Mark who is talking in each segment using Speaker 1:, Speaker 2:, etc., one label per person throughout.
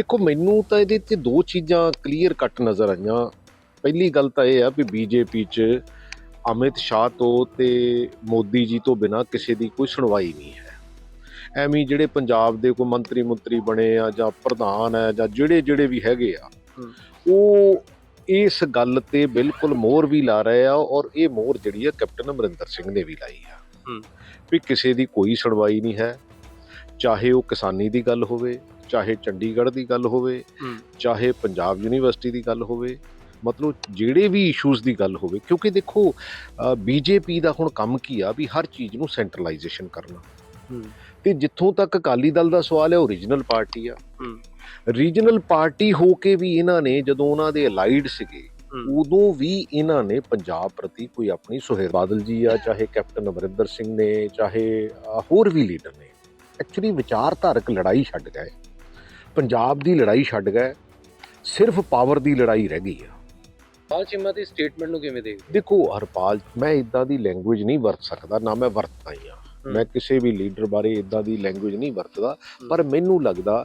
Speaker 1: ਦੇਖੋ ਮੈਨੂੰ ਤਾਂ ਇਹਦੇ ਤੇ ਦੋ ਚੀਜ਼ਾਂ ਕਲੀਅਰ ਕੱਟ ਨਜ਼ਰ ਆਈਆਂ ਪਹਿਲੀ ਗੱਲ ਤਾਂ ਇਹ ਆ ਵੀ ਬੀਜੇਪੀ 'ਚ ਅਮਿਤ ਸ਼ਾਹ ਤੋਂ ਤੇ ਮੋਦੀ ਜੀ ਤੋਂ ਬਿਨਾ ਕਿਸੇ ਦੀ ਕੋਈ ਸੁਣਵਾਈ ਨਹੀਂ ਹੈ ਐਵੇਂ ਜਿਹੜੇ ਪੰਜਾਬ ਦੇ ਕੋਈ ਮੰਤਰੀ ਮੰਤਰੀ ਬਣੇ ਆ ਜਾਂ ਪ੍ਰਧਾਨ ਹੈ ਜਾਂ ਜਿਹੜੇ ਜਿਹੜੇ ਵੀ ਹੈਗੇ ਆ। ਉਹ ਇਸ ਗੱਲ ਤੇ ਬਿਲਕੁਲ ਮੋਹਰ ਵੀ ਲਾ ਰਹੇ ਆ ਔਰ ਇਹ ਮੋਹਰ ਜਿਹੜੀ ਆ ਕੈਪਟਨ ਅਮਰਿੰਦਰ ਸਿੰਘ ਨੇ ਵੀ ਲਾਈ ਆ। ਵੀ ਕਿਸੇ ਦੀ ਕੋਈ ਸੁਣਵਾਈ ਨਹੀਂ ਹੈ ਚਾਹੇ ਉਹ ਕਿਸਾਨੀ ਦੀ ਗੱਲ ਹੋਵੇ ਚਾਹੇ ਚੰਡੀਗੜ੍ਹ ਦੀ ਗੱਲ ਹੋਵੇ। ਚਾਹੇ ਪੰਜਾਬ ਯੂਨੀਵਰਸਿਟੀ ਦੀ ਗੱਲ ਹੋਵੇ ਮਤਲਬ ਜਿਹੜੇ ਵੀ ਇਸ਼ੂਜ਼ ਦੀ ਗੱਲ ਹੋਵੇ ਕਿਉਂਕਿ ਦੇਖੋ ਬੀਜੇਪੀ ਦਾ ਹੁਣ ਕੰਮ ਕੀ ਆ ਵੀ ਹਰ ਚੀਜ਼ ਨੂੰ ਸੈਂਟਰਲਾਈਜੇਸ਼ਨ ਕਰਨਾ। ਤੇ ਜਿੱਥੋਂ ਤੱਕ ਅਕਾਲੀ ਦਲ ਦਾ ਸਵਾਲ ਹੈ ਉਹ ਰੀਜਨਲ ਪਾਰਟੀ ਆ। ਰੀਜਨਲ ਪਾਰਟੀ ਹੋ ਕੇ ਵੀ ਇਹਨਾਂ ਨੇ ਜਦੋਂ ਉਹਨਾਂ ਦੇ ਅਲਾਈਡ ਸੀਗੇ ਉਦੋਂ ਵੀ ਇਹਨਾਂ ਨੇ ਪੰਜਾਬ ਪ੍ਰਤੀ ਕੋਈ ਆਪਣੀ ਸੁਹੇਰ ਬਾਦਲ ਜੀ ਆ ਚਾਹੇ ਕੈਪਟਨ ਅਮਰਿੰਦਰ ਸਿੰਘ ਨੇ ਚਾਹੇ ਹੋਰ ਵੀ ਲੀਡਰ ਨੇ ਐਕਚੁਅਲੀ ਵਿਚਾਰਧਾਰਕ ਲੜਾਈ ਛੱਡ ਗਏ। ਪੰਜਾਬ ਦੀ ਲੜਾਈ ਛੱਡ ਗਏ ਸਿਰਫ ਪਾਵਰ ਦੀ ਲੜਾਈ ਰਹਿ ਗਈ ਆ।
Speaker 2: ਪਾਲ ਚਿਮਾ ਦੀ ਸਟੇਟਮੈਂਟ ਨੂੰ ਕਿਵੇਂ ਦੇਖਦੇ?
Speaker 1: ਦੇਖੋ ਹਰਪਾਲ ਮੈਂ ਇਦਾਂ ਦੀ ਲੈਂਗੁਏਜ ਨਹੀਂ ਵਰਤ ਸਕਦਾ ਨਾ ਮੈਂ ਵਰਤਦਾ ਹੀ ਆ। ਮੈਂ ਕਿਸੇ ਵੀ ਲੀਡਰ ਬਾਰੇ ਇਦਾਂ ਦੀ ਲੈਂਗੁਏਜ ਨਹੀਂ ਵਰਤਦਾ ਪਰ ਮੈਨੂੰ ਲੱਗਦਾ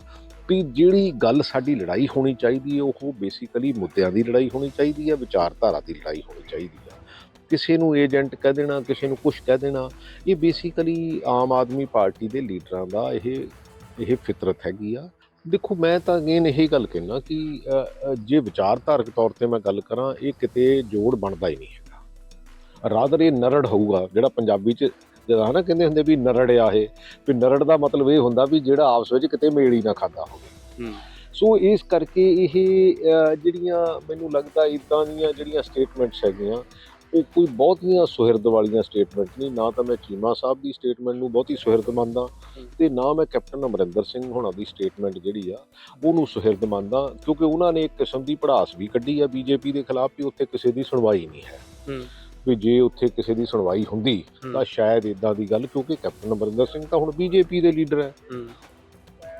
Speaker 1: ਵੀ ਜਿਹੜੀ ਗੱਲ ਸਾਡੀ ਲੜਾਈ ਹੋਣੀ ਚਾਹੀਦੀ ਹੈ ਉਹ ਬੇਸਿਕਲੀ ਮੁੱਦਿਆਂ ਦੀ ਲੜਾਈ ਹੋਣੀ ਚਾਹੀਦੀ ਹੈ ਵਿਚਾਰਧਾਰਾ ਦੀ ਲੜਾਈ ਹੋਣੀ ਚਾਹੀਦੀ ਹੈ ਕਿਸੇ ਨੂੰ ਏਜੰਟ ਕਹਿ ਦੇਣਾ ਕਿਸੇ ਨੂੰ ਕੁਝ ਕਹਿ ਦੇਣਾ ਇਹ ਬੇਸਿਕਲੀ ਆਮ ਆਦਮੀ ਪਾਰਟੀ ਦੇ ਲੀਡਰਾਂ ਦਾ ਇਹ ਇਹ ਫਿਤਰਤ ਹੈਗੀ ਆ। ਦੇਖੋ ਮੈਂ ਤਾਂ ਅਗੇਨ ਇਹ ਗੱਲ ਕਹਿਣਾ ਕਿ ਜੇ ਵਿਚਾਰਧਾਰਕ ਤੌਰ ਤੇ ਮੈਂ ਗੱਲ ਕਰਾਂ ਇਹ ਕਿਤੇ ਜੋੜ ਬਣਦਾ ਹੀ ਨਹੀਂ ਹੈਗਾ। ਰਾਦਰ ਇਹ ਨਰੜ ਹੋਊਗਾ ਜਿਹੜਾ ਪੰਜਾਬੀ ਚ ਜਿਹੜਾ ਹਨਾ ਕਹਿੰਦੇ ਹੁੰਦੇ ਵੀ ਨਰੜ ਆ ਇਹ ਵੀ ਨਰੜ ਦਾ ਮਤਲਬ ਇਹ ਹੁੰਦਾ ਵੀ ਜਿਹੜਾ ਆਪਸ ਵਿੱਚ ਕਿਤੇ ਮੇਲ ਹੀ ਨਾ ਖਾਂਦਾ ਹੋਵੇ। ਸੋ ਇਸ ਕਰਕੇ ਇਹ ਜਿਹੜੀਆਂ ਮੈਨੂੰ ਲੱਗਦਾ ਇਦਾਂ ਦੀਆਂ ਜਿਹੜੀਆਂ ਸਟੇਟਮੈਂਟਸ ਹੈਗੀਆਂ ਉਹ ਕੋਈ ਬਹੁਤੀਆਂ ਸੁਹਿਰਦ ਵਾਲੀਆਂ ਸਟੇਟਮੈਂਟ ਨਹੀਂ ਨਾ ਤਾਂ ਮੈਂ ਚੀਮਾ ਸਾਹਿਬ ਦੀ ਸਟੇਟਮੈਂਟ ਨੂੰ ਬਹੁਤੀ ਸੁਹਿਰਦ ਮੰਨਦਾ ਤੇ ਨਾ ਮੈਂ ਕੈਪਟਨ ਅਮਰਿੰਦਰ ਸਿੰਘ ਹੋਣਾ ਦੀ ਸਟੇਟਮੈਂਟ ਜਿਹੜੀ ਆ ਉਹਨੂੰ ਸੁਹਿਰਦ ਮੰਨਦਾ ਕਿਉਂਕਿ ਉਹਨਾਂ ਨੇ ਇੱਕ ਕਿਸਮ ਦੀ ਪੜਾਸ ਵੀ ਕੱਢੀ ਆ ਬੀਜੇਪੀ ਦੇ ਖਿਲਾਫ ਵੀ ਉੱਥੇ ਕਿਸੇ ਦੀ ਸੁਣਵਾਈ ਨਹੀਂ ਹੈ। ਵੀ ਜੇ ਉੱਥੇ ਕਿਸੇ ਦੀ ਸੁਣਵਾਈ ਹੁੰਦੀ ਤਾਂ ਸ਼ਾਇਦ ਇਦਾਂ ਦੀ ਗੱਲ ਕਿਉਂਕਿ ਕੈਪਟਨ ਅਮਰਿੰਦਰ ਸਿੰਘ ਤਾਂ ਹੁਣ ਬੀਜੇਪੀ ਦੇ ਲੀਡਰ ਹੂੰ।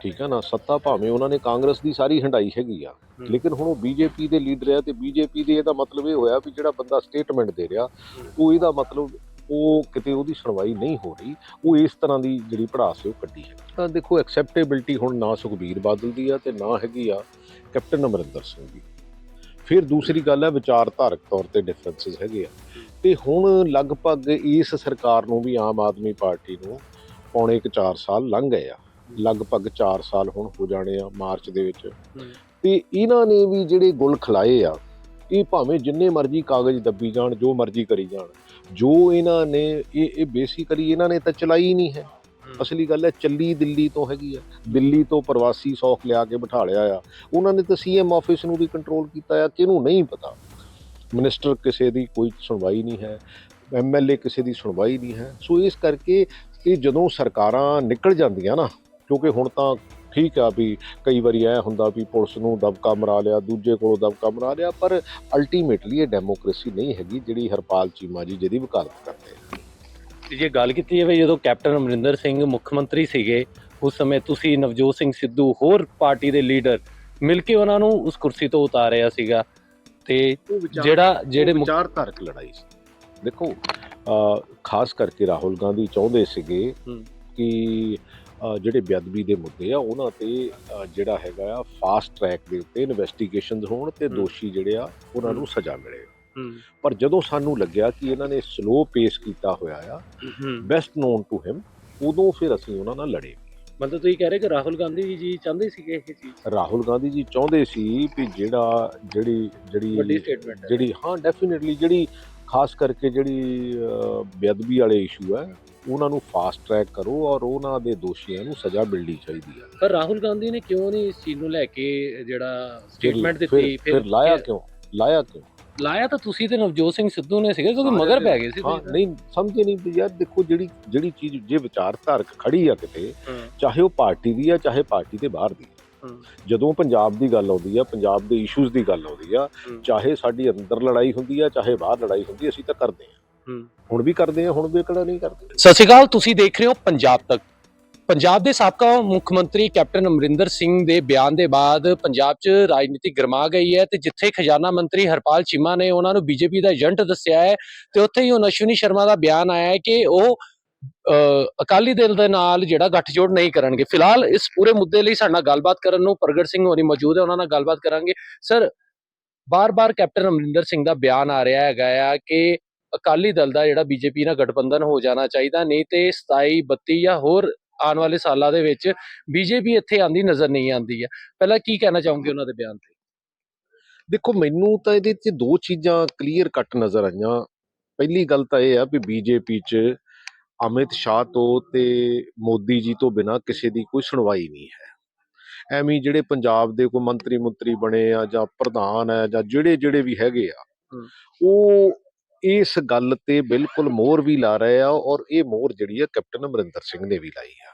Speaker 1: ਠੀਕ ਹੈ ਨਾ ਸੱਤਾ ਭਾਵੇਂ ਉਹਨਾਂ ਨੇ ਕਾਂਗਰਸ ਦੀ ਸਾਰੀ ਹੰਡਾਈ ਹੈਗੀ ਆ। ਲੇਕਿਨ ਹੁਣ ਉਹ ਬੀਜੇਪੀ ਦੇ ਲੀਡਰ ਆ ਤੇ ਬੀਜੇਪੀ ਦੇ ਇਹਦਾ ਮਤਲਬ ਇਹ ਹੋਇਆ ਵੀ ਜਿਹੜਾ ਬੰਦਾ ਸਟੇਟਮੈਂਟ ਦੇ ਰਿਹਾ ਉਹ ਇਹਦਾ ਮਤਲਬ ਉਹ ਕਿਤੇ ਉਹਦੀ ਸੁਣਵਾਈ ਨਹੀਂ ਹੋ ਰਹੀ ਉਹ ਇਸ ਤਰ੍ਹਾਂ ਦੀ ਜਿਹੜੀ ਪੜਾਸ ਹੈ ਉਹ ਕੱਢੀ ਹੈ। ਤਾਂ ਦੇਖੋ ਐਕਸੈਪਟੇਬਿਲਟੀ ਹੁਣ ਨਾ ਸੁਖਬੀਰ ਬਾਦਲ ਦੀ ਆ ਤੇ ਨਾ ਹੈਗੀ ਆ ਕੈਪਟਨ ਅਮਰਿੰਦਰ ਸਿੰਘ ਦੀ। ਫਿਰ ਦੂਸਰੀ ਗੱਲ ਹੈ ਵਿਚਾਰਧਾਰਕ ਤੌਰ ਤੇ ਡਿਫਰੈਂਸਸ ਹੈਗੇ ਆ। ਤੇ ਹੁਣ ਲਗਭਗ ਇਸ ਸਰਕਾਰ ਨੂੰ ਵੀ ਆਮ ਆਦਮੀ ਪਾਰਟੀ ਨੂੰ ਪੌਣੇ ਕੁ 4 ਸਾਲ ਲੰਘ ਗਏ ਆ। ਲਗਭਗ 4 ਸਾਲ ਹੁਣ ਹੋ ਜਾਣੇ ਆ ਮਾਰਚ ਦੇ ਵਿੱਚ। ਤੇ ਇਹਨਾਂ ਨੇ ਵੀ ਜਿਹੜੇ ਗੁਲ ਖਲਾਏ ਆ ਇਹ ਭਾਵੇਂ ਜਿੰਨੇ ਮਰਜ਼ੀ ਕਾਗਜ਼ ਦੱਬੀ ਜਾਣ ਜੋ ਮਰਜ਼ੀ ਕਰੀ ਜਾਣ ਜੋ ਇਹਨਾਂ ਨੇ ਇਹ ਇਹ ਬੇਸਿਕਲੀ ਇਹਨਾਂ ਨੇ ਤਾਂ ਚਲਾਈ ਨਹੀਂ ਹੈ। ਅਸਲੀ ਗੱਲ ਹੈ ਚੱਲੀ ਦਿੱਲੀ ਤੋਂ ਹੈਗੀ ਆ। ਦਿੱਲੀ ਤੋਂ ਪ੍ਰਵਾਸੀ ਸੌਖ ਲਿਆ ਕੇ ਬਿਠਾ ਲਿਆ ਆ। ਉਹਨਾਂ ਨੇ ਤਾਂ ਸੀਐਮ ਆਫਿਸ ਨੂੰ ਵੀ ਕੰਟਰੋਲ ਕੀਤਾ ਆ ਕਿਹਨੂੰ ਨਹੀਂ ਪਤਾ। ਮਿਨਿਸਟਰ ਕਿਸੇ ਦੀ ਕੋਈ ਸੁਣਵਾਈ ਨਹੀਂ ਹੈ ਐਮਐਲਏ ਕਿਸੇ ਦੀ ਸੁਣਵਾਈ ਨਹੀਂ ਹੈ। ਸੋ ਇਸ ਕਰਕੇ ਇਹ ਜਦੋਂ ਸਰਕਾਰਾਂ ਨਿਕਲ ਜਾਂਦੀਆਂ ਨਾ ਕਿਉਂਕਿ ਹੁਣ ਤਾਂ ਠੀਕ ਆ ਵੀ ਕਈ ਵਾਰੀ ਐ ਹੁੰਦਾ ਵੀ ਪੁਲਿਸ ਨੂੰ ਦਬਕਾ ਮਰਾ ਲਿਆ ਦੂਜੇ ਕੋਲੋਂ ਦਬਕਾ ਮਰਾ ਲਿਆ ਪਰ ਅਲਟੀਮੇਟਲੀ ਇਹ ਡੈਮੋਕ੍ਰੇਸੀ ਨਹੀਂ ਹੈਗੀ ਜਿਹੜੀ ਹਰਪਾਲ ਚੀਮਾ ਜੀ ਜਿਹਦੀ ਵਕਾਲਤ ਕਰਦੇ ਆ
Speaker 2: ਤੇ ਜੇ ਗੱਲ ਕੀਤੀ ਜਾਵੇ ਜਦੋਂ ਕੈਪਟਨ ਅਮਰਿੰਦਰ ਸਿੰਘ ਮੁੱਖ ਮੰਤਰੀ ਸੀਗੇ ਉਸ ਸਮੇਂ ਤੁਸੀਂ ਨਵਜੋਤ ਸਿੰਘ ਸਿੱਧੂ ਹੋਰ ਪਾਰਟੀ ਦੇ ਲੀਡਰ ਮਿਲ ਕੇ ਉਹਨਾਂ ਨੂੰ ਉਸ ਕੁਰਸੀ ਤੋਂ ਉਤਾਰਿਆ ਸੀਗਾ ਤੇ ਜਿਹੜਾ ਜਿਹੜੇ
Speaker 1: ਵਿਚਾਰਧਾਰਕ ਲੜਾਈ ਸੀ ਦੇਖੋ ਖਾਸ ਕਰਕੇ ਰਾਹੁਲ ਗਾਂਧੀ ਚਾਹੁੰਦੇ ਸੀਗੇ। ਕਿ ਜਿਹੜੇ ਬੇਅਦਬੀ ਦੇ ਮੁੱਦੇ ਆ ਉਹਨਾਂ ਤੇ ਜਿਹੜਾ ਹੈਗਾ ਆ ਫਾਸਟ ਟਰੈਕ ਦੇ ਉੱਤੇ ਇਨਵੈਸਟੀਗੇਸ਼ਨਸ ਹੋਣ ਤੇ। ਦੋਸ਼ੀ ਜਿਹੜੇ ਆ ਉਹਨਾਂ ਨੂੰ ਸਜ਼ਾ ਮਿਲੇ। ਪਰ ਜਦੋਂ ਸਾਨੂੰ ਲੱਗਿਆ ਕਿ ਇਹਨਾਂ ਨੇ ਸਲੋ ਪੇਸ ਕੀਤਾ ਹੋਇਆ ਆ ਬੈਸਟ ਨੋਨ ਟੂ ਹਿਮ ਉਦੋਂ ਫਿਰ ਅਸੀਂ ਉਹਨਾਂ ਨਾਲ ਲੜੇ।
Speaker 2: ਮਤਲਬ ਤੁਸੀਂ ਕਹਿ ਰਹੇ ਕਿ ਰਾਹੁਲ ਗਾਂਧੀ ਜੀ ਚਾਹੁੰਦੇ ਸੀਗੇ ਇਹ ਚੀਜ਼?
Speaker 1: ਰਾਹੁਲ ਗਾਂਧੀ ਜੀ ਚਾਹੁੰਦੇ ਸੀ ਵੀ ਜਿਹੜਾ ਜਿਹੜੀ ਜਿਹੜੀ ਜਿਹੜੀ ਹਾਂ ਡੈਫੀਨਿਟਲੀ ਜਿਹੜੀ ਖਾਸ ਕਰਕੇ ਜਿਹੜੀ ਬੇਅਦਬੀ ਵਾਲੇ ਇਸ਼ੂ ਹੈ ਉਹਨਾਂ ਨੂੰ ਫਾਸਟ ਟਰੈਕ ਕਰੋ ਔਰ ਉਹਨਾਂ ਦੇ ਦੋਸ਼ੀਆਂ ਨੂੰ ਸਜ਼ਾ ਮਿਲਣੀ ਚਾਹੀਦੀ ਹੈ।
Speaker 2: ਪਰ ਰਾਹੁਲ ਗਾਂਧੀ ਨੇ ਕਿਉਂ ਨਹੀਂ ਇਸ ਚੀਜ਼ ਨੂੰ ਲੈ ਕੇ ਜਿਹੜਾ ਸਟੇਟਮੈਂਟ ਦਿੱਤੀ?
Speaker 1: ਫਿਰ ਲਾਇਆ ਕਿਉਂ? ਲਾਇਆ ਕਿਉਂ?
Speaker 2: ਲਾਇਆ ਤਾਂ ਤੁਸੀਂ ਤੇ ਨਵਜੋਤ ਸਿੰਘ ਸਿੱਧੂ ਨੇ ਸੀਗੇ ਕਿਉਂਕਿ ਮਗਰ ਪੈ ਗਏ ਸੀ
Speaker 1: ਹਾਂ। ਨਹੀਂ ਸਮਝੇ ਨਹੀਂ ਯਾਰ ਦੇਖੋ ਜਿਹੜੀ ਜਿਹੜੀ ਚੀਜ਼ ਜੇ ਵਿਚਾਰਧਾਰਕ ਖੜੀ ਆ ਕਿਤੇ ਚਾਹੇ ਉਹ ਪਾਰਟੀ ਦੀ ਆ ਚਾਹੇ ਪਾਰਟੀ ਦੇ ਬਾਹਰ ਦੀ ਜਦੋਂ ਪੰਜਾਬ ਦੀ ਗੱਲ ਆਉਂਦੀ ਆ ਪੰਜਾਬ ਦੇ ਇਸ਼ੂਜ਼ ਦੀ ਗੱਲ ਆਉਂਦੀ ਆ ਚਾਹੇ ਸਾਡੀ ਅੰਦਰ ਲੜਾਈ ਹੁੰਦੀ ਆ ਚਾਹੇ ਬਾਹਰ ਲੜਾਈ ਹੁੰਦੀ ਅਸੀਂ ਤਾਂ ਕਰਦੇ ਆ। ਹੁਣ ਵੀ ਕਰਦੇ ਆ ਹੁਣ ਵੀ ਕਿਹੜਾ ਨਹੀਂ ਕਰਦੇ।
Speaker 2: ਸਤਿ ਸ਼੍ਰੀ ਅਕਾਲ ਤੁਸੀਂ ਦੇਖ ਰਹੇ ਹੋ ਪੰਜਾਬ ਤੱਕ। ਪੰਜਾਬ ਦੇ ਸਾਬਕਾ ਮੁੱਖ ਮੰਤਰੀ ਕੈਪਟਨ ਅਮਰਿੰਦਰ ਸਿੰਘ ਦੇ ਬਿਆਨ ਦੇ ਬਾਅਦ ਪੰਜਾਬ 'ਚ ਰਾਜਨੀਤੀ ਗਰਮਾ ਗਈ ਹੈ ਤੇ ਜਿੱਥੇ ਖਜ਼ਾਨਾ ਮੰਤਰੀ ਹਰਪਾਲ ਚੀਮਾ ਨੇ ਉਹਨਾਂ ਨੂੰ ਬੀਜੇਪੀ ਦਾ ਏਜੰਟ ਦੱਸਿਆ ਹੈ ਤੇ ਉੱਥੇ ਹੀ ਹੁਣ ਅਸ਼ਵਨੀ ਸ਼ਰਮਾ ਦਾ ਬਿਆਨ ਆਇਆ ਹੈ ਕਿ ਉਹ ਅਕਾਲੀ ਦਲ ਦੇ ਨਾਲ ਜਿਹੜਾ ਗੱਠਜੋੜ ਨਹੀਂ ਕਰਨਗੇ। ਫਿਲਹਾਲ ਇਸ ਪੂਰੇ ਮੁੱਦੇ ਲਈ ਸਾਡੇ ਨਾਲ ਗੱਲਬਾਤ ਕਰਨ ਨੂੰ ਪ੍ਰਗਟ ਸਿੰਘ ਹੋਰੀ ਮੌਜੂਦ ਹੈ ਉਹਨਾਂ ਨਾਲ ਗੱਲਬਾਤ ਕਰਾਂਗੇ। ਸਰ ਬਾਰ-ਬਾਰ ਕੈਪਟਨ ਅਮਰਿੰਦਰ ਸਿੰਘ ਦਾ ਬਿਆਨ ਆ ਰਿਹਾ ਹੈਗਾ ਆ ਕਿ ਅਕਾਲੀ ਦਲ ਦਾ ਜਿਹੜਾ ਬੀਜੇਪੀ ਨਾਲ ਗਠਬੰਧਨ ਹੋ ਜਾਣਾ ਚਾਹੀਦਾ ਨਹੀਂ ਤੇ 27 32 ਜਾਂ ਹੋਰ ਆਉਣ ਵਾਲੇ ਸਾਲਾਂ ਦੇ ਵਿੱਚ ਬੀਜੇਪੀ ਇੱਥੇ ਆਂਦੀ ਨਜ਼ਰ ਨਹੀਂ ਆਂਦੀ ਹੈ। ਪਹਿਲਾਂ ਕੀ ਕਹਿਣਾ ਚਾਹੋਗੇ ਉਹਨਾਂ ਦੇ ਬਿਆਨ ਤੇ?
Speaker 1: ਦੇਖੋ ਮੈਨੂੰ ਤਾਂ ਇਹਦੇ 'ਚ ਦੋ ਚੀਜ਼ਾਂ ਕਲੀਅਰ ਕੱਟ ਨਜ਼ਰ ਆਈਆਂ। ਪਹਿਲੀ ਗੱਲ ਤਾਂ ਇਹ ਆ ਵੀ ਬੀਜੇਪੀ 'ਚ ਅਮਿਤ ਸ਼ਾਹ ਤੋਂ ਤੇ ਮੋਦੀ ਜੀ ਤੋਂ ਬਿਨਾ ਕਿਸੇ ਦੀ ਕੋਈ ਸੁਣਵਾਈ ਨਹੀਂ ਹੈ। ਐਵੇਂ ਜਿਹੜੇ ਪੰਜਾਬ ਦੇ ਕੋਈ ਮੰਤਰੀ ਮੰਤਰੀ ਬਣੇ ਆ ਜਾਂ ਪ੍ਰਧਾਨ ਹੈ ਜਾਂ ਜਿਹੜੇ ਜਿਹੜੇ ਵੀ ਹੈਗੇ ਆ। ਉਹ ਇਸ ਗੱਲ ਤੇ ਬਿਲਕੁਲ ਮੋਹਰ ਵੀ ਲਾ ਰਹੇ ਆ ਔਰ ਇਹ ਮੋਹਰ ਜਿਹੜੀ ਆ ਕੈਪਟਨ ਅਮਰਿੰਦਰ ਸਿੰਘ ਨੇ ਵੀ ਲਾਈ ਆ।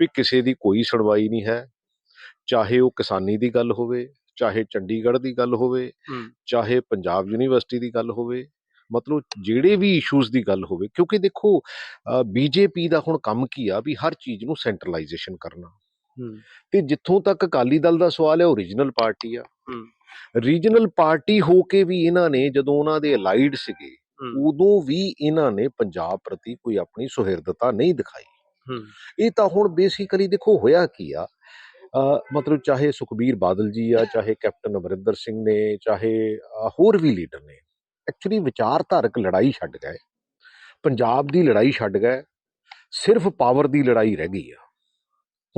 Speaker 1: ਵੀ ਕਿਸੇ ਦੀ ਕੋਈ ਸੁਣਵਾਈ ਨਹੀਂ ਹੈ ਚਾਹੇ ਉਹ ਕਿਸਾਨੀ ਦੀ ਗੱਲ ਹੋਵੇ ਚਾਹੇ ਚੰਡੀਗੜ੍ਹ ਦੀ ਗੱਲ ਹੋਵੇ। ਚਾਹੇ ਪੰਜਾਬ ਯੂਨੀਵਰਸਿਟੀ ਦੀ ਗੱਲ ਹੋਵੇ ਮਤਲਬ ਜਿਹੜੇ ਵੀ ਇਸ਼ੂਜ਼ ਦੀ ਗੱਲ ਹੋਵੇ ਕਿਉਂਕਿ ਦੇਖੋ ਬੀਜੇਪੀ ਦਾ ਹੁਣ ਕੰਮ ਕੀ ਆ ਵੀ ਹਰ ਚੀਜ਼ ਨੂੰ ਸੈਂਟਰਲਾਈਜੇਸ਼ਨ ਕਰਨਾ ਤੇ ਜਿੱਥੋਂ ਤੱਕ ਅਕਾਲੀ ਦਲ ਦਾ ਸਵਾਲ ਹੈ ਉਹ ਰੀਜਨਲ ਪਾਰਟੀ ਆ। ਰੀਜਨਲ ਪਾਰਟੀ ਹੋ ਕੇ ਵੀ ਇਹਨਾਂ ਨੇ ਜਦੋਂ ਉਹਨਾਂ ਦੇ ਅਲਾਈਡ ਸੀਗੇ ਉਦੋਂ ਵੀ ਇਹਨਾਂ ਨੇ ਪੰਜਾਬ ਪ੍ਰਤੀ ਕੋਈ ਆਪਣੀ ਸੁਹਿਰਦਤਾ ਨਹੀਂ ਦਿਖਾਈ। ਇਹ ਤਾਂ ਹੁਣ ਬੇਸਿਕਲੀ ਦੇਖੋ ਹੋਇਆ ਕੀ ਆ? ਮਤਲਬ ਚਾਹੇ ਸੁਖਬੀਰ ਬਾਦਲ ਜੀ ਆ ਚਾਹੇ ਕੈਪਟਨ ਅਮਰਿੰਦਰ ਸਿੰਘ ਨੇ ਚਾਹੇ ਹੋਰ ਵੀ ਲੀਡਰ ਨੇ ਐਕਚੁਅਲੀ ਵਿਚਾਰਧਾਰਕ ਲੜਾਈ ਛੱਡ ਗਏ। ਪੰਜਾਬ ਦੀ ਲੜਾਈ ਛੱਡ ਗਏ। ਸਿਰਫ ਪਾਵਰ ਦੀ ਲੜਾਈ ਰਹਿ ਗਈ ਆ।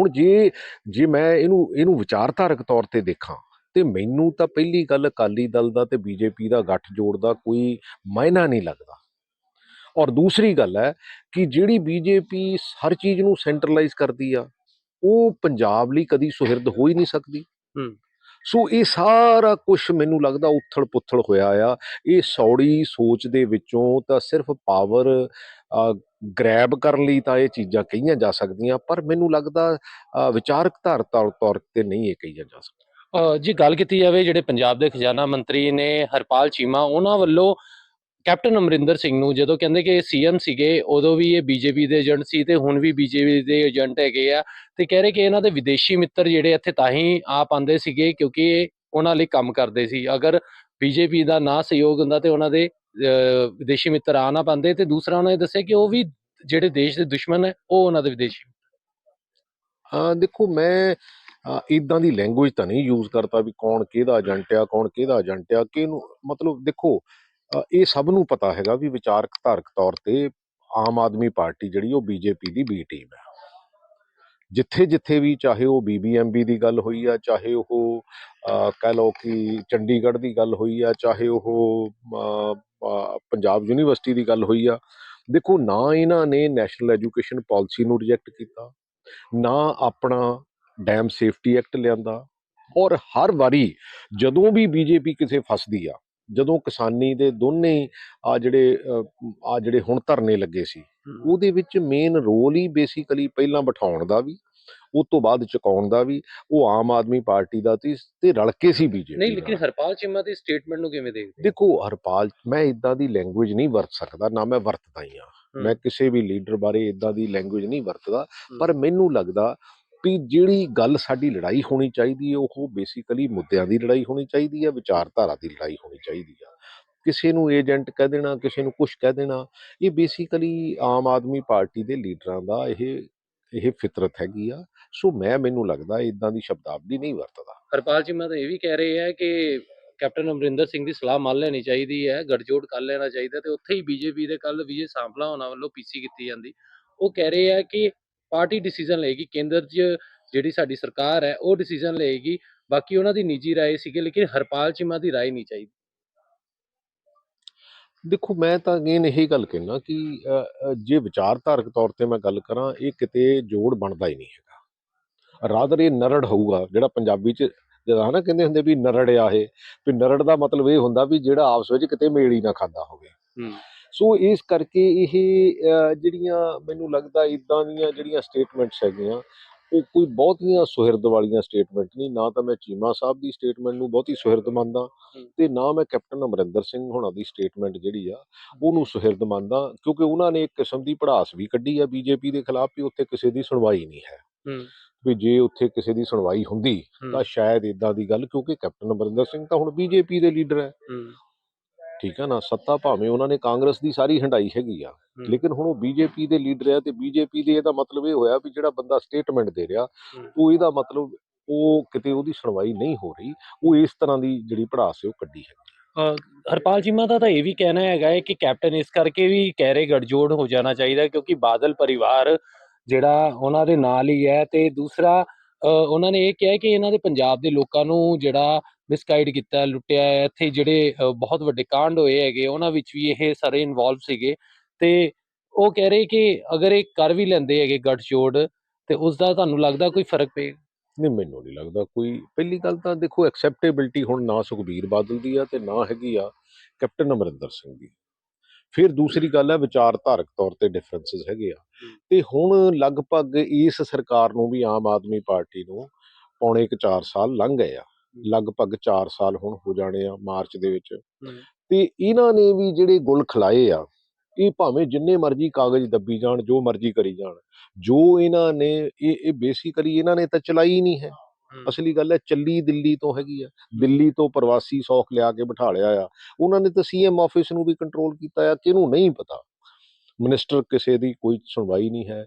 Speaker 1: ਹੁਣ ਜੇ ਜੇ ਮੈਂ ਇਹਨੂੰ ਇਹਨੂੰ ਵਿਚਾਰਧਾਰਕ ਤੌਰ ਤੇ ਦੇਖਾਂ, ਤੇ ਮੈਨੂੰ ਤਾਂ ਪਹਿਲੀ ਗੱਲ ਅਕਾਲੀ ਦਲ ਦਾ ਤੇ ਬੀਜੇਪੀ ਦਾ ਗੱਠ ਜੋੜ ਦਾ ਕੋਈ ਮਾਇਨਾ ਨਹੀਂ ਲੱਗਦਾ। ਔਰ ਦੂਸਰੀ ਗੱਲ ਹੈ ਕਿ ਜਿਹੜੀ ਬੀਜੇਪੀ ਹਰ ਚੀਜ਼ ਨੂੰ ਸੈਂਟਰਲਾਈਜ਼ ਕਰਦੀ ਆ, ਉਹ ਪੰਜਾਬ ਲਈ ਕਦੀ ਸੁਹਿਰਦ ਹੋ ਹੀ ਨਹੀਂ ਸਕਦੀ। ਸੋ ਇਹ ਸਾਰਾ ਕੁਝ ਮੈਨੂੰ ਲੱਗਦਾ ਉਥਲ ਪੁਥਲ ਹੋਇਆ ਆ। ਇਹ ਸੌੜੀ ਸੋਚ ਦੇ ਵਿੱਚੋਂ ਤਾਂ ਸਿਰਫ ਪਾਵਰ ਗ੍ਰੈਬ ਕਰਨ ਲਈ ਤਾਂ ਇਹ ਚੀਜ਼ਾਂ ਕਹੀਆਂ ਜਾ ਸਕਦੀਆਂ ਪਰ ਮੈਨੂੰ ਲੱਗਦਾ ਅ, ਵਿਚਾਰਕ ਧਾਰ ਤੌਰ ਤੌਰ ਤੇ ਨਹੀਂ ਇਹ ਕਹੀਆਂ ਜਾ ਸਕਦੀਆਂ।
Speaker 2: ਜੀ ਗੱਲ ਕੀਤੀ ਜਾਵੇ ਜਿਹੜੇ ਪੰਜਾਬ ਦੇ ਖਜ਼ਾਨਾ ਮੰਤਰੀ ਨੇ ਹਰਪਾਲ ਚੀਮਾ ਉਹਨਾਂ ਵੱਲੋਂ ਕੈਪਟਨ ਅਮਰਿੰਦਰ ਸਿੰਘ ਨੂੰ ਜਦੋਂ ਕਹਿੰਦੇ ਕਿ ਸੀਐਮ ਸੀਗੇ, ਉਦੋਂ ਵੀ ਇਹ ਬੀਜੇਪੀ ਦੇ ਏਜੰਟ ਸੀ ਤੇ ਹੁਣ ਵੀ ਬੀਜੇਪੀ ਦੇ ਏਜੰਟ ਹੈਗੇ ਆ ਤੇ ਕਹਿ ਰਹੇ ਕਿ ਇਹਨਾਂ ਦੇ ਵਿਦੇਸ਼ੀ ਮਿੱਤਰ ਜਿਹੜੇ ਇੱਥੇ ਤਾਂ ਹੀ ਆ ਪਾਉਂਦੇ ਸੀਗੇ ਕਿਉਂਕਿ ਇਹ ਉਹਨਾਂ ਲਈ ਕੰਮ ਕਰਦੇ ਸੀ। ਅਗਰ ਬੀਜੇਪੀ ਦਾ ਨਾ ਸਹਿਯੋਗ ਹੁੰਦਾ ਤੇ ਉਹਨਾਂ ਦੇ ਵਿਦੇਸ਼ੀ ਮਿੱਤਰ ਆ ਨਾ ਪਾਉਂਦੇ ਤੇ ਦੂਸਰਾ ਉਹਨਾਂ ਨੇ ਦੱਸਿਆ ਕਿ ਉਹ ਵੀ ਜਿਹੜੇ ਦੇਸ਼ ਦੇ ਦੁਸ਼ਮਣ ਹੈ ਉਹ ਉਹਨਾਂ ਦੇ ਵਿਦੇਸ਼ੀ
Speaker 1: ਹਾਂ, ਦੇਖੋ ਮੈਂ ਇਦਾਂ ਦੀ ਲੈਂਗੁਏਜ ਤਾਂ ਨਹੀਂ ਯੂਜ਼ ਕਰਦਾ ਵੀ ਕੌਣ ਕਿਹਦਾ ਏਜੰਟ ਆ, ਕੌਣ ਕਿਹਦਾ ਏਜੰਟ ਆ ਕਿ ਮਤਲਬ ਦੇਖੋ ਇਹ ਸਭ ਨੂੰ ਪਤਾ ਹੈਗਾ ਵੀ ਵਿਚਾਰਕ ਧਾਰਕ ਤੌਰ ਤੇ ਆਮ ਆਦਮੀ ਪਾਰਟੀ ਜਿਹੜੀ ਉਹ ਬੀਜੇਪੀ ਦੀ ਬੀ ਟੀਮ ਹੈ। ਜਿੱਥੇ ਜਿੱਥੇ ਵੀ ਚਾਹੇ ਉਹ ਬੀਬੀਐਮਬੀ ਦੀ ਗੱਲ ਹੋਈ ਆ, ਚਾਹੇ ਉਹ ਕਹਿ ਲਓ ਕਿ ਚੰਡੀਗੜ੍ਹ ਦੀ ਗੱਲ ਹੋਈ ਆ, ਚਾਹੇ ਉਹ ਪੰਜਾਬ ਯੂਨੀਵਰਸਿਟੀ ਦੀ ਗੱਲ ਹੋਈ ਆ, ਦੇਖੋ ਨਾ ਇਹਨਾਂ ਨੇ ਨੈਸ਼ਨਲ ਐਜੂਕੇਸ਼ਨ ਪਾਲਿਸੀ ਨੂੰ ਰਿਜੈਕਟ ਕੀਤਾ, ਨਾ ਆਪਣਾ ਡੈਮ ਸੇਫਟੀ ਐਕਟ ਲਿਆਂਦਾ ਔਰ ਹਰ ਵਾਰੀ ਜਦੋਂ ਵੀ ਬੀਜੇਪੀ ਕਿਸੇ ਫਸਦੀ ਆ ਜਦੋਂ ਕਿਸਾਨੀ ਦੇ ਦੋਨੇ ਆ ਜਿਹੜੇ ਆ ਜਿਹੜੇ ਹੁਣ ਧਰਨੇ ਲੱਗੇ ਸੀ ਉਹਦੇ ਵਿੱਚ ਮੇਨ ਰੋਲ ਹੀ ਬੇਸਿਕਲੀ ਪਹਿਲਾਂ ਬਿਠਾਉਣ ਦਾ ਵੀ ਉਸ ਤੋਂ ਬਾਅਦ ਚੁਕਾਉਣ ਦਾ ਵੀ ਉਹ ਆਮ ਆਦਮੀ ਪਾਰਟੀ ਦਾ ਸੀ ਤੇ ਰਲ ਕੇ ਸੀ ਬੀਜੇਪੀ
Speaker 2: ਨਹੀਂ ਲੇਕਿਨ ਹਰਪਾਲ ਚੀਮਾ ਦੀ ਸਟੇਟਮੈਂਟ ਨੂੰ ਕਿਵੇਂ ਦੇਖਦੇ
Speaker 1: ਦੇਖੋ ਹਰਪਾਲ ਮੈਂ ਇਦਾਂ ਦੀ ਲੈਂਗੁਏਜ ਨਹੀਂ ਵਰਤ ਸਕਦਾ ਨਾ ਮੈਂ ਵਰਤਦਾ ਹੀ ਆ। ਮੈਂ ਕਿਸੇ ਵੀ ਲੀਡਰ ਬਾਰੇ ਇਦਾਂ ਦੀ ਲੈਂਗੁਏਜ ਨਹੀਂ ਵਰਤਦਾ। ਪਰ ਮੈਨੂੰ ਲੱਗਦਾ ਵੀ ਜਿਹੜੀ ਗੱਲ ਸਾਡੀ ਲੜਾਈ ਹੋਣੀ ਚਾਹੀਦੀ ਹੈ, ਉਹ ਬੇਸਿਕਲੀ ਮੁੱਦਿਆਂ ਦੀ ਲੜਾਈ ਹੋਣੀ ਚਾਹੀਦੀ ਹੈ, ਵਿਚਾਰਧਾਰਾ ਦੀ ਲੜਾਈ ਹੋਣੀ ਚਾਹੀਦੀ ਆ। ਕਿਸੇ ਨੂੰ ਏਜੰਟ ਕਹਿ ਦੇਣਾ, ਕਿਸੇ ਨੂੰ ਕੁਝ ਕਹਿ ਦੇਣਾ, ਇਹ ਬੇਸਿਕਲੀ ਆਮ ਆਦਮੀ ਪਾਰਟੀ ਦੇ ਲੀਡਰਾਂ ਦਾ ਇਹ ਇਹ ਫਿਤਰਤ ਹੈਗੀ ਆ। ਸੋ ਮੈਂ, ਮੈਨੂੰ ਲੱਗਦਾ ਇਦਾਂ ਦੀ ਸ਼ਬਦਾਵਲੀ ਨਹੀਂ ਵਰਤਦਾ।
Speaker 2: ਹਰਪਾਲ ਚੀਮਾ ਤਾਂ ਇਹ ਵੀ ਕਹਿ ਰਹੇ ਹੈ ਕਿ ਕੈਪਟਨ ਅਮਰਿੰਦਰ ਸਿੰਘ ਦੀ ਸਲਾਹ ਮੰਨ ਲੈਣੀ ਚਾਹੀਦੀ ਹੈ, ਗੱਠਜੋੜ ਕਰ ਲੈਣਾ ਚਾਹੀਦਾ ਤੇ ਉੱਥੇ ਹੀ ਬੀਜੇਪੀ ਦੇ ਕੱਲ ਵਿਜੇ ਸਾਂਪਲਾ ਹੋਣਾ ਵੱਲੋਂ ਪੀਸੀ ਕੀਤੀ ਜਾਂਦੀ। ਉਹ ਕਹਿ ਰਹੇ ਆ ਕਿ ਪਾਰਟੀ ਡਿਸੀਜਨ ਲਏਗੀ ਕੇਂਦਰ 'ਚ ਜਿਹੜੀ ਸਾਡੀ ਸਰਕਾਰ ਹੈ ਉਹ ਡਿਸੀਜਨ ਲਏਗੀ ਬਾਕੀ ਉਹਨਾਂ ਦੀ ਨਿੱਜੀ رائے ਸੀਗੀ ਲੇਕਿਨ ਹਰਪਾਲ ਚੀਮਾ ਦੀ رائے ਨਹੀਂ ਚਾਹੀਦੀ
Speaker 1: ਦੇਖੋ ਮੈਂ ਤਾਂ ਅਗੇਨ ਇਹੀ ਗੱਲ ਕਹਿਣਾ ਕਿ ਅ, ਅ, ਜੇ ਵਿਚਾਰਧਾਰਕ ਤੌਰ ਤੇ ਮੈਂ ਗੱਲ ਕਰਾਂ ਇਹ ਕਿਤੇ ਜੋੜ ਬਣਦਾ ਹੀ ਨਹੀਂ ਹੈਗਾ ਰਾਦਰ ਇਹ ਨਰੜ ਹੋਊਗਾ ਜਿਹੜਾ ਪੰਜਾਬੀ ਚ ਜਿਹੜਾ ਨਾ ਕਹਿੰਦੇ ਹੁੰਦੇ ਵੀ ਨਰੜ ਆ ਇਹ ਵੀ ਨਰੜ ਦਾ ਮਤਲਬ ਇਹ ਹੁੰਦਾ ਵੀ ਜਿਹੜਾ ਆਪਸ ਵਿੱਚ ਕਿਤੇ ਮੇਲ ਹੀ ਨਾ ਖਾਂਦਾ ਹੋਵੇ
Speaker 2: ਹੂੰ
Speaker 1: ਸੋ ਇਸ ਕਰਕੇ ਇਹ ਜਿਹੜੀਆਂ ਮੈਨੂੰ ਲੱਗਦਾ ਇਦਾਂ ਦੀਆਂ ਜਿਹੜੀਆਂ ਸਟੇਟਮੈਂਟਸ ਹੈਗੀਆਂ ਉਹ ਕੋਈ ਬਹੁਤੀਆਂ ਸੁਹਿਰਦ ਵਾਲੀਆਂ ਸਟੇਟਮੈਂਟ ਨਹੀਂ। ਨਾ ਤਾਂ ਮੈਂ ਚੀਮਾ ਸਾਹਿਬ ਦੀ ਸਟੇਟਮੈਂਟ ਨੂੰ ਬਹੁਤੀ ਸੁਹਿਰਦ ਮੰਨਦਾ। ਤੇ ਨਾ ਮੈਂ ਕੈਪਟਨ ਅਮਰਿੰਦਰ ਸਿੰਘ ਹੋਣਾ ਦੀ ਸਟੇਟਮੈਂਟ ਜਿਹੜੀ ਆ ਉਹਨੂੰ ਸੁਹਿਰਦ ਮੰਨਦਾ ਕਿਉਂਕਿ ਉਹਨਾਂ ਨੇ ਇੱਕ ਕਿਸਮ ਦੀ ਪੜਾਸ ਵੀ ਕੱਢੀ ਆ ਬੀਜੇਪੀ ਦੇ ਖਿਲਾਫ ਵੀ ਉੱਥੇ ਕਿਸੇ ਦੀ ਸੁਣਵਾਈ ਨਹੀਂ ਹੈ। ਵੀ ਜੇ ਉੱਥੇ ਕਿਸੇ ਦੀ ਸੁਣਵਾਈ ਹੁੰਦੀ ਤਾਂ ਸ਼ਾਇਦ ਇਦਾਂ ਦੀ ਗੱਲ ਕਿਉਂਕਿ ਕੈਪਟਨ ਅਮਰਿੰਦਰ ਸਿੰਘ ਤਾਂ ਹੁਣ ਬੀਜੇਪੀ ਦੇ ਲੀਡਰ ਹੂੰ। ਠੀਕ ਹੈ ਨਾ ਸੱਤਾ ਭਾਵੇਂ ਉਹਨਾਂ ਨੇ ਕਾਂਗਰਸ ਦੀ ਸਾਰੀ ਹੰਡਾਈ ਹੈਗੀ ਆ ਲੇਕਿਨ ਹੁਣ ਉਹ ਬੀਜੇਪੀ ਦੇ ਲੀਡਰ ਆ ਤੇ ਬੀਜੇਪੀ ਦੇ ਇਹਦਾ ਮਤਲਬ ਇਹ ਹੋਇਆ ਵੀ ਜਿਹੜਾ ਬੰਦਾ ਸਟੇਟਮੈਂਟ ਦੇ ਰਿਹਾ। ਉਹ ਇਹਦਾ ਮਤਲਬ ਉਹ ਕਿਤੇ ਉਹਦੀ ਸੁਣਵਾਈ ਨਹੀਂ ਹੋ ਰਹੀ ਉਹ ਇਸ ਤਰ੍ਹਾਂ ਦੀ ਜਿਹੜੀ ਪੜਾਸ ਹੈ ਉਹ ਕੱਢੀ ਹੈ
Speaker 2: ਹਰਪਾਲ ਚੀਮਾ ਦਾ ਤਾਂ ਇਹ ਵੀ ਕਹਿਣਾ ਹੈਗਾ ਹੈ ਕਿ ਕੈਪਟਨ ਇਸ ਕਰਕੇ ਵੀ ਕਹਿ ਰਹੇ ਗੜਜੋੜ ਹੋ ਜਾਣਾ ਚਾਹੀਦਾ ਕਿਉਂਕਿ ਬਾਦਲ ਪਰਿਵਾਰ ਜਿਹੜਾ ਉਹਨਾਂ ਦੇ ਨਾਲ ਹੀ ਹੈ ਤੇ ਦੂਸਰਾ ਉਹਨਾਂ ਨੇ ਇਹ ਕਿਹਾ ਕਿ ਇਹਨਾਂ ਦੇ ਪੰਜਾਬ ਦੇ ਲੋਕਾਂ ਨੂੰ ਜਿਹੜਾ ਮਿਸਗਾਈਡ ਕੀਤਾ, ਲੁੱਟਿਆ ਹੈ, ਇੱਥੇ ਜਿਹੜੇ ਬਹੁਤ ਵੱਡੇ ਕਾਂਡ ਹੋਏ ਹੈਗੇ, ਉਹਨਾਂ ਵਿੱਚ ਵੀ ਇਹ ਸਾਰੇ ਇਨਵੋਲਵ ਸੀਗੇ। ਤੇ ਉਹ ਕਹਿ ਰਹੇ ਕਿ ਅਗਰ ਇਹ ਕਰ ਵੀ ਲੈਂਦੇ ਹੈਗੇ ਗੜਜੋੜ ਤੇ ਉਸ ਦਾ ਤੁਹਾਨੂੰ ਲੱਗਦਾ ਕੋਈ ਫ਼ਰਕ ਪਏਗਾ
Speaker 1: ਨਹੀਂ, ਮੈਨੂੰ ਨਹੀਂ ਲੱਗਦਾ ਕੋਈ। ਪਹਿਲੀ ਗੱਲ ਤਾਂ ਦੇਖੋ ਐਕਸੈਪਟੇਬਿਲਟੀ ਹੁਣ ਨਾ ਸੁਖਬੀਰ ਬਾਦਲ ਦੀ ਆ ਤੇ ਨਾ ਹੈਗੀ ਆ ਕੈਪਟਨ ਅਮਰਿੰਦਰ ਸਿੰਘ ਦੀ। ਫਿਰ ਦੂਸਰੀ ਗੱਲ ਹੈ ਵਿਚਾਰਧਾਰਕ ਤੌਰ ਤੇ ਡਿਫਰੈਂਸਸ ਹੈਗੇ ਆ। ਤੇ ਹੁਣ ਲਗਭਗ ਇਸ ਸਰਕਾਰ ਨੂੰ ਵੀ ਆਮ ਆਦਮੀ ਪਾਰਟੀ ਨੂੰ ਪੌਣੇ ਕੁ 4 ਸਾਲ ਲੰਘ ਗਏ ਆ। ਲਗਭਗ 4 ਸਾਲ ਹੁਣ ਹੋ ਜਾਣੇ ਆ ਮਾਰਚ ਦੇ ਵਿੱਚ। ਤੇ ਇਹਨਾਂ ਨੇ ਵੀ ਜਿਹੜੇ ਗੁਲ ਖਲਾਏ ਆ ਇਹ ਭਾਵੇਂ ਜਿੰਨੇ ਮਰਜ਼ੀ ਕਾਗਜ਼ ਦੱਬੀ ਜਾਣ ਜੋ ਮਰਜ਼ੀ ਕਰੀ ਜਾਣ ਜੋ ਇਹਨਾਂ ਨੇ ਇਹ ਇਹ ਬੇਸਿਕਲੀ ਇਹਨਾਂ ਨੇ ਤਾਂ ਚਲਾਈ ਨਹੀਂ ਹੈ। ਅਸਲੀ ਗੱਲ ਹੈ ਚੱਲੀ ਦਿੱਲੀ ਤੋਂ ਹੈਗੀ ਆ। ਦਿੱਲੀ ਤੋਂ ਪ੍ਰਵਾਸੀ ਸੌਖ ਲਿਆ ਕੇ ਬਿਠਾ ਲਿਆ ਆ। ਉਹਨਾਂ ਨੇ ਤਾਂ ਸੀਐਮ ਆਫਿਸ ਨੂੰ ਵੀ ਕੰਟਰੋਲ ਕੀਤਾ ਆ ਕਿਹਨੂੰ ਨਹੀਂ ਪਤਾ। ਮਿਨਿਸਟਰ ਕਿਸੇ ਦੀ ਕੋਈ ਸੁਣਵਾਈ ਨਹੀਂ ਹੈ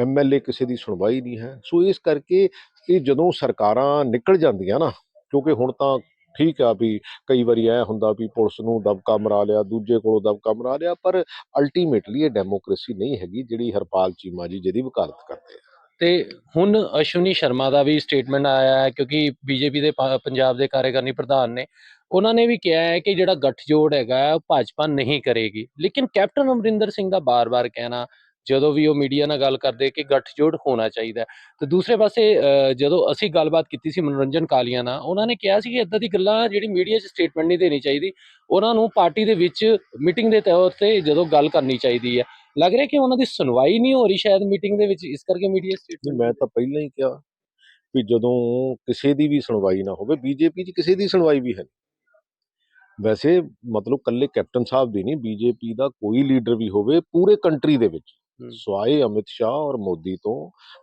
Speaker 1: ਐਮਐਲਏ ਕਿਸੇ ਦੀ ਸੁਣਵਾਈ ਨਹੀਂ ਹੈ। ਸੋ ਇਸ ਕਰਕੇ ਇਹ ਜਦੋਂ ਸਰਕਾਰਾਂ ਨਿਕਲ ਜਾਂਦੀਆਂ ਨਾ ਕਿਉਂਕਿ ਹੁਣ ਤਾਂ ਠੀਕ ਆ ਵੀ ਕਈ ਵਾਰੀ ਐ ਹੁੰਦਾ ਵੀ ਪੁਲਿਸ ਨੂੰ ਦਬਕਾ ਮਰਾ ਲਿਆ ਦੂਜੇ ਕੋਲੋਂ ਦਬਕਾ ਮਰਾ ਲਿਆ ਪਰ ਅਲਟੀਮੇਟਲੀ ਇਹ ਡੈਮੋਕ੍ਰੇਸੀ ਨਹੀਂ ਹੈਗੀ ਜਿਹੜੀ ਹਰਪਾਲ ਚੀਮਾ ਜੀ ਜਿਹਦੀ ਵਕਾਲਤ ਕਰਦੇ ਆ।
Speaker 2: ਤੇ ਹੁਣ ਅਸ਼ਵਨੀ ਸ਼ਰਮਾ ਦਾ ਵੀ ਸਟੇਟਮੈਂਟ ਆਇਆ ਹੈ ਕਿਉਂਕਿ ਬੀਜੇਪੀ ਦੇ ਪਾ- ਪੰਜਾਬ ਦੇ ਕਾਰਜਕਾਰਨੀ ਪ੍ਰਧਾਨ ਨੇ, ਉਹਨਾਂ ਨੇ ਵੀ ਕਿਹਾ ਹੈ ਕਿ ਜਿਹੜਾ ਗੱਠਜੋੜ ਹੈਗਾ ਉਹ ਭਾਜਪਾ ਨਹੀਂ ਕਰੇਗੀ ਲੇਕਿਨ ਕੈਪਟਨ ਅਮਰਿੰਦਰ ਸਿੰਘ ਦਾ ਬਾਰ-ਬਾਰ ਕਹਿਣਾ, ਜਦੋਂ ਵੀ ਉਹ ਮੀਡੀਆ ਨਾਲ ਗੱਲ ਕਰਦੇ ਕਿ ਗੱਠਜੋੜ ਹੋਣਾ ਚਾਹੀਦਾ ਹੈ। ਤੇ ਦੂਸਰੇ ਪਾਸੇ ਜਦੋਂ ਅਸੀਂ ਗੱਲਬਾਤ ਕੀਤੀ ਸੀ ਮਨੋਰੰਜਨ ਕਾਲੀਆ ਨਾਲ, ਉਹਨਾਂ ਨੇ ਕਿਹਾ ਸੀ ਕਿ ਇਦਾਂ ਦੀ ਗੱਲਾਂ ਜਿਹੜੀ ਮੀਡੀਆ 'ਚ ਸਟੇਟਮੈਂਟ ਨਹੀਂ ਦੇਣੀ ਚਾਹੀਦੀ, ਉਹਨਾਂ ਨੂੰ ਪਾਰਟੀ ਦੇ ਵਿੱਚ ਮੀਟਿੰਗ ਦੇ ਤੌਰ ਤੇ ਜਦੋਂ ਗੱਲ ਕਰਨੀ ਚਾਹੀਦੀ ਹੈ ਲੱਗ ਰਿਹਾ ਕਿ ਉਹਨਾਂ ਦੀ ਸੁਣਵਾਈ ਨਹੀਂ ਹੋ ਰਹੀ ਸ਼ਾਇਦ ਮੀਟਿੰਗ ਦੇ ਵਿੱਚ ਇਸ ਕਰਕੇ ਮੀਡੀਆ ਸਟੇਟਮੈਂਟ
Speaker 1: ਮੈਂ ਤਾਂ ਪਹਿਲਾਂ ਹੀ ਕਿਹਾ ਵੀ ਜਦੋਂ ਕਿਸੇ ਦੀ ਵੀ ਸੁਣਵਾਈ ਨਾ ਹੋਵੇ ਬੀਜੇਪੀ 'ਚ ਕਿਸੇ ਦੀ ਸੁਣਵਾਈ ਵੀ ਹੈ ਵੈਸੇ ਮਤਲਬ ਕੱਲੇ ਕੈਪਟਨ ਸਾਹਿਬ ਦੀ ਨਹੀਂ ਬੀਜੇਪੀ ਦਾ ਕੋਈ ਲੀਡਰ ਵੀ ਹੋਵੇ ਪੂਰੇ ਕੰਟਰੀ ਦੇ ਵਿੱਚ। ਸਵਾਏ ਅਮਿਤ ਸ਼ਾਹ ਔਰ ਮੋਦੀ ਤੋਂ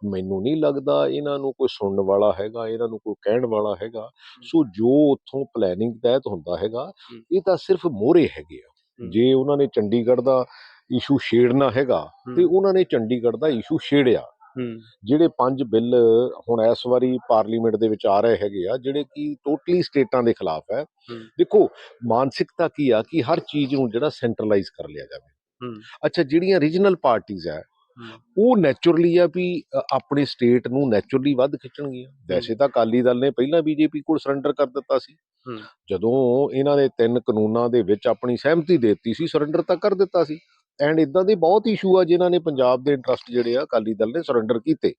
Speaker 1: ਮੈਨੂੰ ਨਹੀਂ ਲੱਗਦਾ ਇਹਨਾਂ ਨੂੰ ਕੋਈ ਸੁਣਨ ਵਾਲਾ ਹੈਗਾ ਇਹਨਾਂ ਨੂੰ ਕੋਈ ਕਹਿਣ ਵਾਲਾ ਹੈਗਾ ਸੋ ਜੋ ਉੱਥੋਂ ਪਲੈਨਿੰਗ ਤਹਿਤ ਹੁੰਦਾ ਹੈਗਾ। ਇਹ ਤਾਂ ਸਿਰਫ ਮੋਹਰੇ ਹੈਗੇ ਆ। ਜੇ ਉਹਨਾਂ ਨੇ ਚੰਡੀਗੜ੍ਹ ਦਾ ਇਸ਼ੂ ਛੇੜਨਾ ਹੈਗਾ ਤੇ। ਉਹਨਾਂ ਨੇ ਚੰਡੀਗੜ੍ਹ ਦਾ ਇਸ਼ੂ ਛੇੜਿਆ। ਜਿਹੜੇ ਪੰਜ ਬਿੱਲ ਹੁਣ ਇਸ ਵਾਰੀ ਪਾਰਲੀਮੈਂਟ ਦੇ ਵਿੱਚ ਆ ਰਹੇ ਹੈਗੇ ਆ ਜਿਹੜੇ ਕਿ ਟੋਟਲੀ ਸਟੇਟਾਂ ਦੇ ਖਿਲਾਫ ਹੈ। ਦੇਖੋ ਮਾਨਸਿਕਤਾ ਕੀ ਆ ਕਿ ਹਰ ਚੀਜ਼ ਨੂੰ ਜਿਹੜਾ ਸੈਂਟਰਲਾਈਜ਼ ਕਰ ਲਿਆ ਜਾਵੇ। ਅੱਛਾ ਜਿਹੜੀਆਂ ਰੀਜਨਲ ਪਾਰਟੀਆਂ ਹੈ। ਉਹ ਨੇਚਰਲੀ ਆ ਵੀ ਆਪਣੀ ਸਟੇਟ ਨੂੰ ਨੇਚਰਲੀ ਵੱਧ ਖਿੱਚਣਗੀਆਂ। ਵੈਸੇ ਤਾਂ ਅਕਾਲੀ ਦਲ ਨੇ ਪਹਿਲਾਂ ਬੀਜੇਪੀ ਕੋਲ ਸਰੈਂਡਰ ਕਰ ਦਿੱਤਾ ਸੀ। ਜਦੋਂ ਇਹਨਾਂ ਨੇ ਤਿੰਨ ਕਾਨੂੰਨਾਂ ਦੇ ਵਿੱਚ ਆਪਣੀ ਸਹਿਮਤੀ ਦੇ ਦਿੱਤੀ ਸੀ ਸਰੈਂਡਰ ਤਾਂ ਕਰ ਦਿੱਤਾ ਸੀ। ਐਂਡ ਇਦਾਂ ਦੇ ਬਹੁਤ ਇਸ਼ੂ ਆ ਜਿਨ੍ਹਾਂ ਨੇ ਪੰਜਾਬ ਦੇ ਇੰਟਰਸਟ ਜਿਹੜੇ ਆ ਅਕਾਲੀ ਦਲ ਨੇ ਸਰੈਂਡਰ ਕੀਤੇ।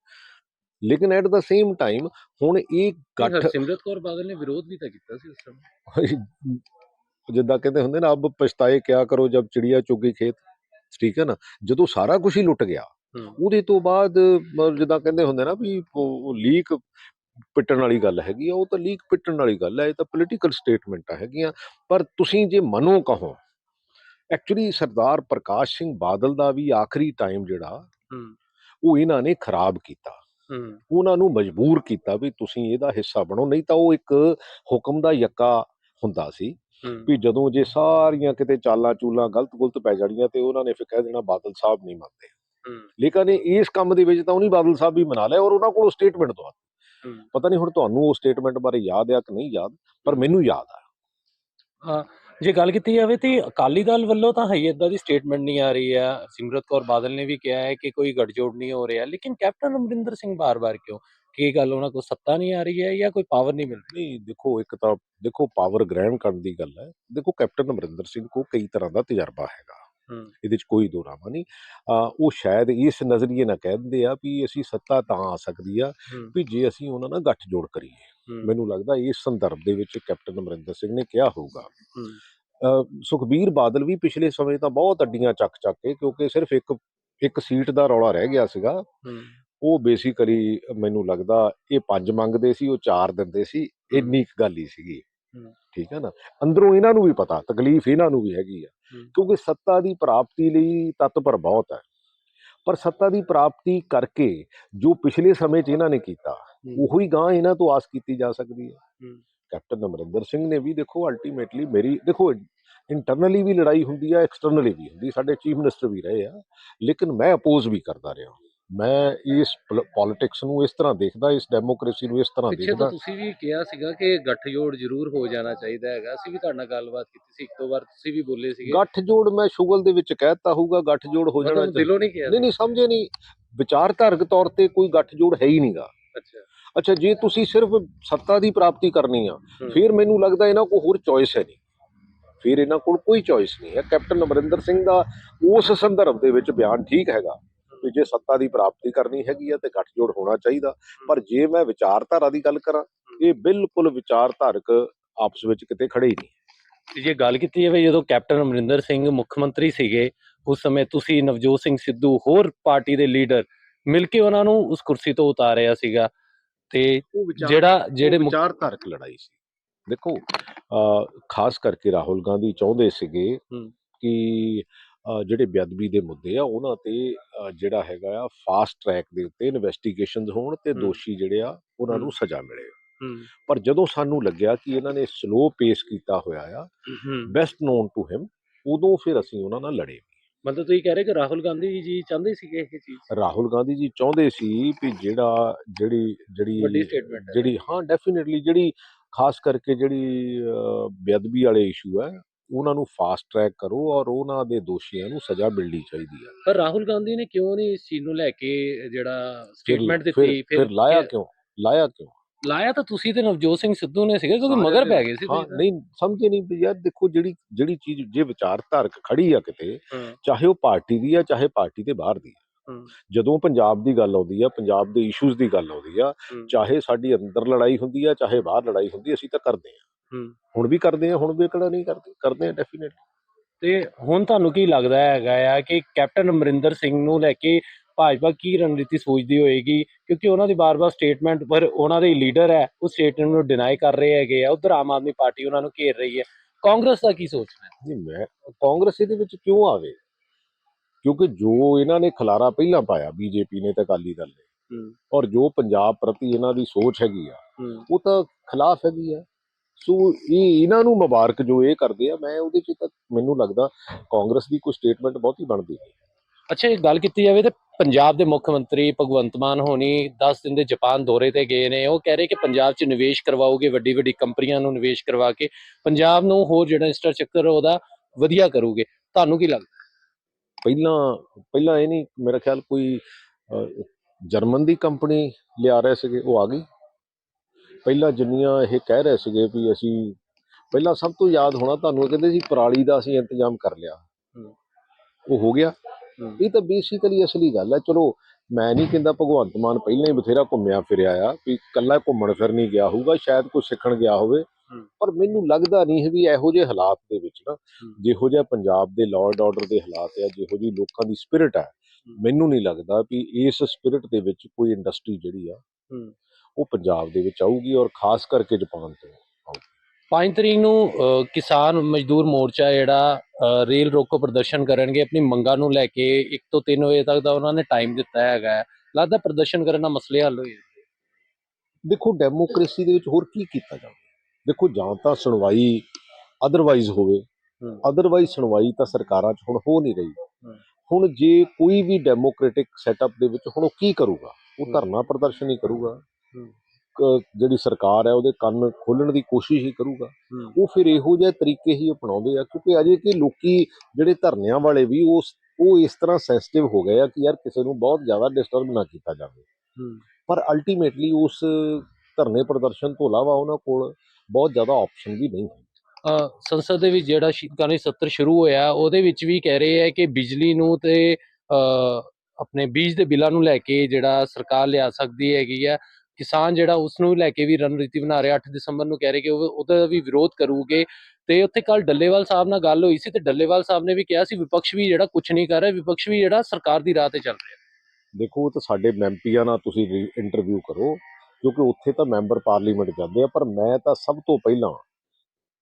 Speaker 1: ਲੇਕਿਨ ਐਟ ਦਾ ਸੇਮ ਟਾਈਮ ਹੁਣ ਇਹ ਗੱਠ
Speaker 2: ਸਿਮਰਤ ਕੌਰ ਬਾਦਲ ਨੇ ਵਿਰੋਧ ਵੀ ਤਾਂ ਕੀਤਾ ਸੀ ਉਸ ਸਮੇਂ।
Speaker 1: ਜਿੱਦਾਂ ਕਹਿੰਦੇ ਹੁੰਦੇ ਨਾ ਅਬ ਪਛਤਾਏ ਕਿਆ ਕਰੋ ਜਬ ਚਿੜੀਆ ਚੁੱਗੀ ਖੇਤ। ਠੀਕ ਹੈ ਨਾ? ਜਦੋਂ ਸਾਰਾ ਕੁਝ ਹੀ ਲੁੱਟ ਗਿਆ। ਉਹਦੇ ਤੋਂ ਬਾਅਦ ਜਿੱਦਾਂ ਕਹਿੰਦੇ ਹੁੰਦੇ ਨਾ ਵੀ ਉਹ ਲੀਕ ਪਿੱਟਣ ਵਾਲੀ ਗੱਲ ਹੈਗੀ ਆ ਉਹ ਤਾਂ ਲੀਕ ਪਿੱਟਣ ਵਾਲੀ ਗੱਲ ਹੈ ਇਹ ਤਾਂ ਪੋਲੀਟੀਕਲ ਸਟੇਟਮੈਂਟਾਂ ਹੈਗੀਆਂ। ਪਰ ਤੁਸੀਂ ਜੇ ਮਨੋਂ ਕਹੋ ਐਕਚੁਅਲੀ ਸਰਦਾਰ ਪ੍ਰਕਾਸ਼ ਸਿੰਘ ਬਾਦਲ ਦਾ ਵੀ ਆਖਰੀ ਟਾਈਮ ਜਿਹੜਾ ਉਹ ਇਹਨਾਂ ਨੇ ਖਰਾਬ ਕੀਤਾ। ਉਹਨਾਂ ਨੂੰ ਮਜਬੂਰ ਕੀਤਾ ਵੀ ਤੁਸੀਂ ਇਹਦਾ ਹਿੱਸਾ ਬਣੋ ਨਹੀਂ ਤਾਂ ਉਹ ਇੱਕ ਹੁਕਮ ਦਾ ਯੱਕਾ ਹੁੰਦਾ ਸੀ ਵੀ ਜਦੋਂ ਜੇ ਸਾਰੀਆਂ ਕਿਤੇ ਚਾਲਾਂ ਚੂਲਾਂ ਗਲਤ ਗੁਲਤ ਪੈ ਜਾਣੀਆਂ ਤੇ ਉਹਨਾਂ ਨੇ ਫਿਰ ਕਹਿ ਦੇਣਾ ਬਾਦਲ ਸਾਹਿਬ ਨਹੀਂ ਮੰਨਦੇ। ਲੇਕਿਨ ਇਸ ਕੰਮ ਦੇ ਵਿੱਚ ਤਾਂ ਉਹਨੀ ਬਾਦਲ ਸਾਹਿਬ ਵੀ ਮਨਾ ਲਿਆ ਔਰ ਉਹਨਾਂ ਕੋਲੋਂ ਸਟੇਟਮੈਂਟ।
Speaker 2: ਹੂੰ।
Speaker 1: ਪਤਾ ਨਹੀਂ ਹੁਣ ਤੁਹਾਨੂੰ ਉਹ ਸਟੇਟਮੈਂਟ ਬਾਰੇ ਯਾਦ ਆ ਕਿ ਨਹੀਂ ਯਾਦ ਪਰ ਮੈਨੂੰ ਯਾਦ ਆ।
Speaker 2: ਜੇ ਗੱਲ ਕੀਤੀ ਜਾਵੇ ਤੇ ਅਕਾਲੀ ਦਲ ਵੱਲੋਂ ਤਾਂ ਹੈ ਇਦਾਂ ਦੀ ਸਟੇਟਮੈਂਟ ਨਹੀਂ ਆ ਰਹੀ ਹੈ ਸਿਮਰਤ ਕੌਰ ਬਾਦਲ ਨੇ ਵੀ ਕਿਹਾ ਹੈ ਕਿ ਕੋਈ ਗੱਠਜੋੜ ਨਹੀਂ ਹੋ ਰਿਹਾ। ਲੇਕਿਨ ਕੈਪਟਨ ਅਮਰਿੰਦਰ ਸਿੰਘ ਬਾਰ-ਬਾਰ ਕਿਉਂ? ਕੀ ਗੱਲ ਉਹਨਾਂ ਕੋਲ ਸੱਤਾ ਨਹੀਂ ਆ ਰਹੀ ਹੈ ਜਾਂ ਕੋਈ ਪਾਵਰ ਨਹੀਂ ਮਿਲ ਰਹੀ?
Speaker 1: ਨਹੀਂ ਦੇਖੋ ਇੱਕ ਤਾਂ ਦੇਖੋ ਪਾਵਰ ਗ੍ਰਹਿਣ ਕਰਨ ਦੀ ਗੱਲ ਹੈ। ਦੇਖੋ ਕੈਪਟਨ ਅਮਰਿੰਦਰ ਸਿੰਘ ਕੋ ਕਈ ਤਰ੍ਹਾਂ ਦਾ ਤਜਰਬਾ ਹੈਗਾ। ਇਹਦੇ 'ਚ ਕੋਈ ਦੋ ਰਾਮਾ ਨਹੀਂ ਉਹ ਸ਼ਾਇਦ ਇਸ ਨਜ਼ਰੀਏ ਨਾਲ ਕਹਿ ਦਿੰਦੇ ਆ ਵੀ ਅਸੀਂ ਸੱਤਾ ਤਾਂ ਆ ਸਕਦੀ ਆ ਵੀ ਜੇ ਅਸੀਂ ਉਹਨਾਂ ਨਾਲ ਗੱਠਜੋੜ ਕਰੀਏ।
Speaker 2: ਹੂੰ।
Speaker 1: ਮੈਨੂੰ ਲੱਗਦਾ ਇਸ ਸੰਦਰਭ ਦੇ ਵਿੱਚ ਕੈਪਟਨ ਅਮਰਿੰਦਰ ਸਿੰਘ ਨੇ ਕਿਹਾ ਹੋਊਗਾ। ਸੁਖਬੀਰ ਬਾਦਲ ਵੀ ਪਿਛਲੇ ਸਮੇਂ ਤਾਂ ਬਹੁਤ ਅੱਡੀਆਂ ਚੱਕ ਚੱਕ ਕੇ ਕਿਉਂਕਿ ਸਿਰਫ ਇੱਕ ਇੱਕ ਸੀਟ ਦਾ ਰੌਲਾ ਰਹਿ ਗਿਆ ਸੀਗਾ ਉਹ ਬੇਸਿਕਲੀ ਮੈਨੂੰ ਲੱਗਦਾ ਇਹ ਪੰਜ ਮੰਗਦੇ ਸੀ ਉਹ ਚਾਰ ਦਿੰਦੇ ਸੀ ਇੰਨੀ ਕੁ ਗੱਲ ਹੀ ਸੀਗੀ। ਠੀਕ ਹੈ ਨਾ ਅੰਦਰੋਂ ਇਹਨਾਂ ਨੂੰ ਵੀ ਪਤਾ ਤਕਲੀਫ ਇਹਨਾਂ ਨੂੰ ਵੀ ਹੈਗੀ ਆ। ਕਿਉਂਕਿ ਸੱਤਾ ਦੀ ਪ੍ਰਾਪਤੀ ਲਈ ਤਤਪਰ ਬਹੁਤ ਹੈ ਪਰ ਸੱਤਾ ਦੀ ਪ੍ਰਾਪਤੀ ਕਰਕੇ ਜੋ ਪਿਛਲੇ ਸਮੇਂ 'ਚ ਇਹਨਾਂ ਨੇ ਕੀਤਾ। ਉਹੀ ਗਾਂ ਇਹਨਾਂ ਤੋਂ ਆਸ ਕੀਤੀ ਜਾ ਸਕਦੀ ਹੂੰ। ਕੈਪਟਨ ਅਮਰਿੰਦਰ ਸਿੰਘ ਨੇ ਵੀ ਦੇਖੋ ਅਲਟੀਮੇਟਲੀ ਮੇਰੀ ਦੇਖੋ ਇੰਟਰਨਲੀ ਵੀ ਲੜਾਈ ਹੁੰਦੀ ਆ ਐਕਸਟਰਨਲੀ ਵੀ ਹੁੰਦੀ ਸਾਡੇ ਚੀਫ ਮਿਨਿਸਟਰ ਵੀ ਰਹੇ ਆ ਲੇਕਿਨ ਮੈਂ ਅਪੋਜ਼ ਵੀ ਕਰਦਾ ਰਿਹਾ। ਮੈਂ ਇਸ ਪੋਲਿਟਿਕਸ ਨੂੰ ਇਸ ਤਰ੍ਹਾਂ ਦੇਖਦਾ ਇਸ ਡੈਮੋਕ੍ਰੇਸੀ ਨੂੰ ਇਸ ਤਰ੍ਹਾਂ ਦੇਖਦਾ।
Speaker 2: ਤੁਸੀਂ ਵੀ ਕਿਹਾ ਸੀਗਾ ਕਿ ਗੱਠਜੋੜ ਜ਼ਰੂਰ ਹੋ ਜਾਣਾ ਚਾਹੀਦਾ ਹੈਗਾ। ਅਸੀਂ ਵੀ ਤੁਹਾਡੇ ਨਾਲ ਗੱਲਬਾਤ ਕੀਤੀ ਸੀ ਇੱਕ ਦੋ ਵਾਰ ਤੁਸੀਂ ਵੀ ਬੋਲੇ ਸੀਗੇ।
Speaker 1: ਗੱਠ ਜੋੜ ਮੈਂ ਸ਼ੁਗਲ ਦੇ ਵਿੱਚ ਕਹਿਤਾ ਹੋਊਗਾ ਗੱਠ ਜੋੜ ਹੋ ਜਾਣਾ ਚਾਹੀਦਾ
Speaker 2: ਦਿਲੋਂ ਨਹੀਂ ਕਿਹਾ
Speaker 1: ਨਹੀਂ ਨਹੀਂ ਸਮਝੇ ਨਹੀਂ। ਵਿਚਾਰਧਾਰਕ ਤੌਰ ਤੇ ਕੋਈ ਗੱਠ ਜੋੜ ਹੈ ਹੀ ਨਹੀਂਗਾ।
Speaker 2: ਅੱਛਾ।
Speaker 1: ਅੱਛਾ ਜੇ ਤੁਸੀਂ ਸਿਰਫ ਸੱਤਾ ਦੀ ਪ੍ਰਾਪਤੀ ਕਰਨੀ ਆ। ਫਿਰ ਮੈਨੂੰ ਲੱਗਦਾ ਇਹਨਾਂ ਕੋਲ ਹੋਰ ਚੋਇਸ ਹੈ ਨਹੀਂ। ਫਿਰ ਇਹਨਾਂ ਕੋਲ ਕੋਈ ਚੋਇਸ ਨਹੀਂ ਹੈ। ਕੈਪਟਨ ਅਮਰਿੰਦਰ ਸਿੰਘ ਦਾ ਉਸ ਸੰਦਰਭ ਦੇ ਵਿੱਚ ਬਿਆਨ ਠੀਕ ਹੈਗਾ ਕਿ ਜੇ ਸੱਤਾ ਦੀ ਪ੍ਰਾਪਤੀ ਕਰਨੀ ਹੈਗੀ ਆ ਤੇ ਗੱਠਜੋੜ ਹੋਣਾ ਚਾਹੀਦਾ। ਪਰ ਜੇ ਮੈਂ ਵਿਚਾਰਧਾਰਾ ਦੀ ਗੱਲ ਕਰਾਂ ਇਹ ਬਿਲਕੁਲ ਵਿਚਾਰਧਾਰਕ ਆਪਸ ਵਿੱਚ ਕਿਤੇ ਖੜੇ ਹੀ ਨਹੀਂ
Speaker 2: ਤੇ ਜੇ ਗੱਲ ਕੀਤੀ ਜਾਵੇ ਜਦੋਂ ਕੈਪਟਨ ਅਮਰਿੰਦਰ ਸਿੰਘ ਮੁੱਖ ਮੰਤਰੀ ਸੀਗੇ ਉਸ ਸਮੇਂ ਤੁਸੀਂ ਨਵਜੋਤ ਸਿੰਘ ਸਿੱਧੂ ਹੋਰ ਪਾਰਟੀ ਦੇ ਲੀਡਰ ਮਿਲ ਕੇ ਉਹਨਾਂ ਨੂੰ ਉਸ ਕੁਰਸੀ ਤੋਂ ਉਤਾਰਿਆ ਸੀਗਾ ਤੇ ਜਿਹੜਾ ਜਿਹੜੇ
Speaker 1: ਵਿਚਾਰਧਾਰਕ ਲੜਾਈ ਸੀ। ਦੇਖੋ ਖਾਸ ਕਰਕੇ ਰਾਹੁਲ ਗਾਂਧੀ ਚਾਹੁੰਦੇ ਸੀਗੇ। ਕਿ ਜਿਹੜੇ ਬੇਅਦਬੀ ਦੇ ਮੁੱਦੇ ਆ ਉਹਨਾਂ ਤੇ ਜਿਹੜਾ ਹੈਗਾ ਆ ਫਾਸਟ ਟਰੈਕ ਦੇ ਉੱਤੇ ਇਨਵੈਸਟੀਗੇਸ਼ਨਸ ਹੋਣ ਤੇ। ਦੋਸ਼ੀ ਜਿਹੜੇ ਆ ਉਹਨਾਂ ਨੂੰ। ਸਜ਼ਾ ਮਿਲੇ ਪਰ ਜਦੋਂ ਸਾਨੂੰ ਲੱਗਿਆ ਕਿ ਇਹਨਾਂ ਨੇ ਸਲੋ ਪੇਸ ਕੀਤਾ ਹੋਇਆ ਆ ਬੈਸਟ ਨੋਨ ਟੂ ਹਿਮ ਉਦੋਂ ਫਿਰ ਅਸੀਂ ਉਹਨਾਂ ਨਾਲ ਲੜੇ
Speaker 2: ਮਤਲਬ ਤੁਸੀਂ ਕਹਿ ਰਹੇ ਕਿ ਰਾਹੁਲ ਗਾਂਧੀ ਜੀ ਚਾਹੁੰਦੇ ਸੀਗੇ ਇਹ ਚੀਜ਼
Speaker 1: ਰਾਹੁਲ ਗਾਂਧੀ ਜੀ ਚਾਹੁੰਦੇ ਸੀ ਵੀ ਜਿਹੜਾ ਜਿਹੜੀ
Speaker 2: ਵੱਡੀ
Speaker 1: ਜਿਹੜੀ
Speaker 2: ਸਟੇਟਮੈਂਟ
Speaker 1: ਜਿਹੜੀ ਹਾਂ ਡੈਫੀਨਿਟਲੀ ਜਿਹੜੀ ਖਾਸ ਕਰਕੇ ਜਿਹੜੀ ਬੇਅਦਬੀ ਵਾਲੇ ਇਸ਼ੂ ਹੈ ਉਹਨਾਂ ਨੂੰ ਫਾਸਟ ਟਰੈਕ ਕਰੋ ਔਰ ਉਹਨਾਂ ਦੇ ਦੋਸ਼ੀਆਂ ਨੂੰ ਸਜ਼ਾ ਮਿਲਣੀ ਚਾਹੀਦੀ ਹੈ।
Speaker 2: ਪਰ ਰਾਹੁਲ ਗਾਂਧੀ ਨੇ ਕਿਉਂ ਨਹੀਂ ਇਸ ਚੀਜ਼ ਨੂੰ ਲੈ ਕੇ ਜਿਹੜਾ ਸਟੇਟਮੈਂਟ ਦਿੱਤੀ?
Speaker 1: ਫਿਰ ਲਾਇਆ ਕਿਉਂ? ਲਾਇਆ ਕਿਉਂ?
Speaker 2: ਲਾਇਆ ਤਾਂ ਤੁਸੀਂ ਤੇ ਨਵਜੋਤ ਸਿੰਘ ਸਿੱਧੂ ਨੇ ਸੀਗੇ ਕਿਉਂਕਿ ਮਗਰ ਪੈ ਗਏ ਸੀ
Speaker 1: ਹਾਂ। ਨਹੀਂ ਸਮਝੇ ਨਹੀਂ ਵੀ ਯਾਰ ਦੇਖੋ ਜਿਹੜੀ ਜਿਹੜੀ ਚੀਜ਼ ਜੇ ਵਿਚਾਰਧਾਰਕ ਖੜੀ ਆ ਕਿਤੇ ਚਾਹੇ ਉਹ ਪਾਰਟੀ ਦੀ ਆ ਚਾਹੇ ਪਾਰਟੀ ਦੇ ਬਾਹਰ ਦੀ ਆ। ਜਦੋਂ ਪੰਜਾਬ ਦੀ ਗੱਲ ਆਉਂਦੀ ਆ ਪੰਜਾਬ ਦੇ ਇਸ਼ੂਜ਼ ਦੀ ਗੱਲ ਆਉਂਦੀ ਆ। ਚਾਹੇ ਸਾਡੀ ਅੰਦਰ ਲੜਾਈ ਹੁੰਦੀ ਆ ਚਾਹੇ ਬਾਹਰ ਲੜਾਈ ਹੁੰਦੀ ਅਸੀਂ ਤਾਂ ਕਰਦੇ ਆ। ਹੁਣ ਵੀ ਕਰਦੇ ਆ ਹੁਣ ਵੀ ਕਿਹੜਾ ਨਹੀਂ ਕਰਦੇ ਕਰਦੇ ਆ ਡੈਫੀਨਿਟਲੀ
Speaker 2: ਤੇ ਹੁਣ ਤੁਹਾਨੂੰ ਕੀ ਲੱਗਦਾ ਹੈਗਾ ਆ ਕਿ ਕੈਪਟਨ ਅਮਰਿੰਦਰ ਸਿੰਘ ਨੂੰ ਲੈ ਕੇ ਭਾਜਪਾ ਕੀ ਰਣਨੀਤੀ ਸੋਚਦੀ ਹੋਏਗੀ? ਕਿਉਂਕਿ ਉਹਨਾਂ ਦੀ ਬਾਰ-ਬਾਰ ਸਟੇਟਮੈਂਟ ਪਰ ਉਹਨਾਂ ਦੇ ਲੀਡਰ ਹੈ ਉਹ ਸਟੇਟਮੈਂਟ ਨੂੰ ਡਿਨਾਈ ਕਰ ਰਹੇ ਹੈਗੇ ਆ ਉਧਰ ਆਮ ਆਦਮੀ ਪਾਰਟੀ ਉਹਨਾਂ ਨੂੰ ਘੇਰ ਰਹੀ ਹੈ। ਕਾਂਗਰਸ ਦਾ ਕੀ ਸੋਚਣਾ ਹੈ?
Speaker 1: ਨਹੀਂ ਮੈਂ ਕਾਂਗਰਸ ਇਹਦੇ ਵਿੱਚ ਕਿਉਂ ਆਵੇ? ਕਿਉਂਕਿ ਜੋ ਇਹਨਾਂ ਨੇ ਖਲਾਰਾ ਪਹਿਲਾਂ ਪਾਇਆ ਬੀਜੇਪੀ ਨੇ ਤੇ ਅਕਾਲੀ ਦਲ ਨੇ
Speaker 2: ਹੂੰ।
Speaker 1: ਔਰ ਜੋ ਪੰਜਾਬ ਪ੍ਰਤੀ ਇਹਨਾਂ ਦੀ ਸੋਚ ਹੈਗੀ ਆ
Speaker 2: ਹੂੰ।
Speaker 1: ਉਹ ਤਾਂ ਖਿਲਾਫ ਹੈਗੀ ਆ। ਸੋ ਇਹ ਇਹਨਾਂ ਨੂੰ ਮੁਬਾਰਕ ਜੋ ਇਹ ਕਰਦੇ ਆ ਮੈਂ ਉਹਦੇ ਚ ਤਾਂ ਮੈਨੂੰ ਲੱਗਦਾ ਕਾਂਗਰਸ ਦੀ ਕੋਈ ਸਟੇਟਮੈਂਟ ਬਹੁਤੀ ਬਣਦੀ ਨਹੀਂ।
Speaker 2: ਅੱਛਾ ਇਹ ਗੱਲ ਕੀਤੀ ਜਾਵੇ ਤੇ ਪੰਜਾਬ ਦੇ ਮੁੱਖ ਮੰਤਰੀ ਭਗਵੰਤ ਮਾਨ ਹੋਣੀ 10 ਦਿਨ ਦੇ ਜਾਪਾਨ ਦੌਰੇ ਤੇ ਗਏ ਨੇ ਉਹ ਕਹਿ ਰਹੇ ਕਿ ਪੰਜਾਬ 'ਚ ਨਿਵੇਸ਼ ਕਰਵਾਓਗੇ ਵੱਡੀ ਵੱਡੀ ਕੰਪਨੀਆਂ ਨੂੰ ਨਿਵੇਸ਼ ਕਰਵਾ ਕੇ ਪੰਜਾਬ ਨੂੰ ਹੋਰ ਜਿਹੜਾ ਇੰਫਰਾਸਟ੍ਰਕਚਰ ਉਹਦਾ ਵਧੀਆ ਕਰੋਗੇ। ਤੁਹਾਨੂੰ ਕੀ ਲੱਗਦਾ?
Speaker 1: ਪਹਿਲਾਂ ਪਹਿਲਾਂ ਇਹ ਨਹੀਂ ਮੇਰਾ ਖਿਆਲ ਕੋਈ ਜਰਮਨ ਦੀ ਕੰਪਨੀ ਲਿਆ ਰਹੇ ਸੀਗੇ ਉਹ ਆ ਗਈ ਪਹਿਲਾਂ ਜਿੰਨੀਆਂ ਇਹ ਕਹਿ ਰਹੇ ਸੀਗੇ ਵੀ ਅਸੀਂ ਪਹਿਲਾਂ ਸਭ ਤੋਂ ਯਾਦ ਹੋਣਾ ਤੁਹਾਨੂੰ ਕਹਿੰਦੇ ਸੀ ਪਰਾਲੀ ਦਾ ਅਸੀਂ ਇੰਤਜ਼ਾਮ ਕਰ ਲਿਆ। ਉਹ ਹੋ ਗਿਆ। ਇਹ ਤਾਂ ਬੇਸਿਕਲੀ ਅਸਲੀ ਗੱਲ ਹੈ ਚਲੋ ਮੈਂ ਨਹੀਂ ਕਹਿੰਦਾ ਭਗਵੰਤ ਮਾਨ ਪਹਿਲਾਂ ਹੀ ਬਥੇਰਾ ਘੁੰਮਿਆ ਫਿਰਿਆ ਆ ਵੀ ਕੱਲਾ ਘੁੰਮਣ ਫਿਰ ਨਹੀਂ ਗਿਆ ਹੋਊਗਾ ਸ਼ਾਇਦ ਕੁਝ ਸਿੱਖਣ ਗਿਆ ਹੋਵੇ। ਪਰ ਮੈਨੂੰ ਲੱਗਦਾ ਨਹੀਂ ਹੈ ਵੀ ਇਹੋ ਜਿਹੇ ਹਾਲਾਤ ਦੇ ਵਿੱਚ ਨਾ ਜਿਹੋ ਜਿਹਾ ਪੰਜਾਬ ਦੇ ਲਾਅ ਐਂਡ ਆਰਡਰ ਦੇ ਹਾਲਾਤ ਆ ਜਿਹੋ ਜਿਹੀ ਲੋਕਾਂ ਦੀ ਸਪਿਰਿਟ ਹੈ। ਮੈਨੂੰ ਨਹੀਂ ਲੱਗਦਾ ਵੀ ਇਸ ਸਪਿਰਿਟ ਦੇ ਵਿੱਚ ਕੋਈ ਇੰਡਸਟਰੀ ਜਿਹੜੀ ਆ। ਉਹ ਪੰਜਾਬ ਦੇ ਵਿੱਚ ਆਊਗੀ ਔਰ ਖਾਸ ਕਰਕੇ ਜਾਪਾਨ ਤੋਂ
Speaker 2: 5 ਤਰੀਕ ਨੂੰ ਕਿਸਾਨ ਮਜ਼ਦੂਰ ਮੋਰਚਾ ਜਿਹੜਾ ਰੇਲ ਰੋਕੋ ਪ੍ਰਦਰਸ਼ਨ ਕਰਨਗੇ ਆਪਣੀ ਮੰਗਾਂ ਨੂੰ ਲੈ ਕੇ 1 ਤੋਂ 3 ਵਜੇ ਤੱਕ ਦਾ ਉਹਨਾਂ ਨੇ ਟਾਈਮ ਦਿੱਤਾ ਹੈਗਾ। ਲੱਗਦਾ ਪ੍ਰਦਰਸ਼ਨ ਕਰਨ ਨਾਲ ਮਸਲੇ ਹੱਲ ਹੋਏ
Speaker 1: ਦੇਖੋ ਡੈਮੋਕ੍ਰੇਸੀ ਦੇ ਵਿੱਚ ਹੋਰ ਕੀ ਕੀਤਾ ਜਾਵੇ? ਦੇਖੋ ਜਾਂ ਤਾਂ ਸੁਣਵਾਈ ਅਦਰਵਾਈਜ਼ ਹੋਵੇ। ਅਦਰਵਾਈਜ਼ ਸੁਣਵਾਈ ਤਾਂ ਸਰਕਾਰਾਂ 'ਚ ਹੁਣ ਹੋ ਨਹੀਂ ਰਹੀ। ਹੁਣ ਜੇ ਕੋਈ ਵੀ ਡੈਮੋਕ੍ਰੈਟਿਕ ਸੈਟਅਪ ਦੇ ਵਿੱਚ ਹੁਣ ਉਹ ਕੀ ਕਰੂਗਾ ਉਹ। ਧਰਨਾ ਪ੍ਰਦਰਸ਼ਨ ਹੀ ਕਰੂਗਾ ਜਿਹੜੀ ਸਰਕਾਰ ਹੈ ਉਹਦੇ ਕੰਨ ਖੋਲਣ ਦੀ ਕੋਸ਼ਿਸ਼ ਹੀ ਕਰੂਗਾ। ਉਹ ਫਿਰ ਇਹੋ ਜਿਹੇ ਤਰੀਕੇ ਹੀ ਅਪਣਾਉਂਦੇ ਆ ਕਿਉਂਕਿ ਅਜੇ ਕਿ ਲੋਕੀ ਜਿਹੜੇ ਧਰਨਿਆਂ ਵਾਲੇ ਵੀ ਉਸ ਉਹ ਇਸ ਤਰ੍ਹਾਂ ਸੈਂਸਿਟਿਵ ਹੋ ਗਏ ਆ ਕਿ ਯਾਰ ਕਿਸੇ ਨੂੰ ਬਹੁਤ ਜ਼ਿਆਦਾ ਡਿਸਟਰਬ ਨਾ ਕੀਤਾ ਜਾਵੇ। ਪਰ ਅਲਟੀਮੇਟਲੀ ਉਸ ਧਰਨੇ ਪ੍ਰਦਰਸ਼ਨ ਤੋਂ ਇਲਾਵਾ ਉਹਨਾਂ ਕੋਲ ਬਹੁਤ ਜ਼ਿਆਦਾ ਆਪਸ਼ਨ ਵੀ ਨਹੀਂ ਹੈ।
Speaker 2: ਸੰਸਦ ਦੇ ਵਿੱਚ ਜਿਹੜਾ ਸ਼ੀਤਕਾਲੀ ਸੱਤਰ ਸ਼ੁਰੂ ਹੋਇਆ ਉਹਦੇ ਵਿੱਚ ਵੀ ਕਹਿ ਰਹੇ ਹੈ ਕਿ ਬਿਜਲੀ ਨੂੰ ਤੇ ਆਪਣੇ ਬੀਜ ਦੇ ਬਿੱਲਾਂ ਨੂੰ ਲੈ ਕੇ ਜਿਹੜਾ ਸਰਕਾਰ ਲਿਆ ਸਕਦੀ ਹੈਗੀ ਆ ਕਿਸਾਨ ਜਿਹੜਾ ਉਸ ਨੂੰ ਲੈ ਕੇ ਵੀ ਰਣਨੀਤੀ ਬਣਾ ਰਿਹਾ 8 ਦਸੰਬਰ ਨੂੰ ਕਹਿ ਰਹੇ ਕਿ ਉਹ ਉਹਦਾ ਵੀ ਵਿਰੋਧ ਕਰੂਗੇ। ਤੇ ਉੱਥੇ ਕੱਲ ਡੱਲੇਵਾਲ ਸਾਹਿਬ ਨਾਲ ਗੱਲ ਹੋਈ ਸੀ ਤੇ ਡੱਲੇਵਾਲ ਸਾਹਿਬ ਨੇ ਵੀ ਕਿਹਾ ਸੀ ਵਿਪਕਸ਼ ਵੀ ਜਿਹੜਾ ਕੁਝ ਨਹੀਂ ਕਰ ਰਿਹਾ ਵਿਪਕਸ਼ ਵੀ ਜਿਹੜਾ ਸਰਕਾਰ ਦੀ ਰਾਹ ਤੇ ਚੱਲ ਰਿਹਾ।
Speaker 1: ਦੇਖੋ ਉਹ ਤਾਂ ਸਾਡੇ ਐਮਪੀਆਂ ਨਾਲ ਤੁਸੀਂ ਇੰਟਰਵਿਊ ਕਰੋ। ਕਿਉਂਕਿ ਉੱਥੇ ਤਾਂ ਮੈਂਬਰ ਪਾਰਲੀਮੈਂਟ ਜਾਂਦੇ ਆ ਪਰ ਮੈਂ ਤਾਂ ਸਭ ਤੋਂ ਪਹਿਲਾਂ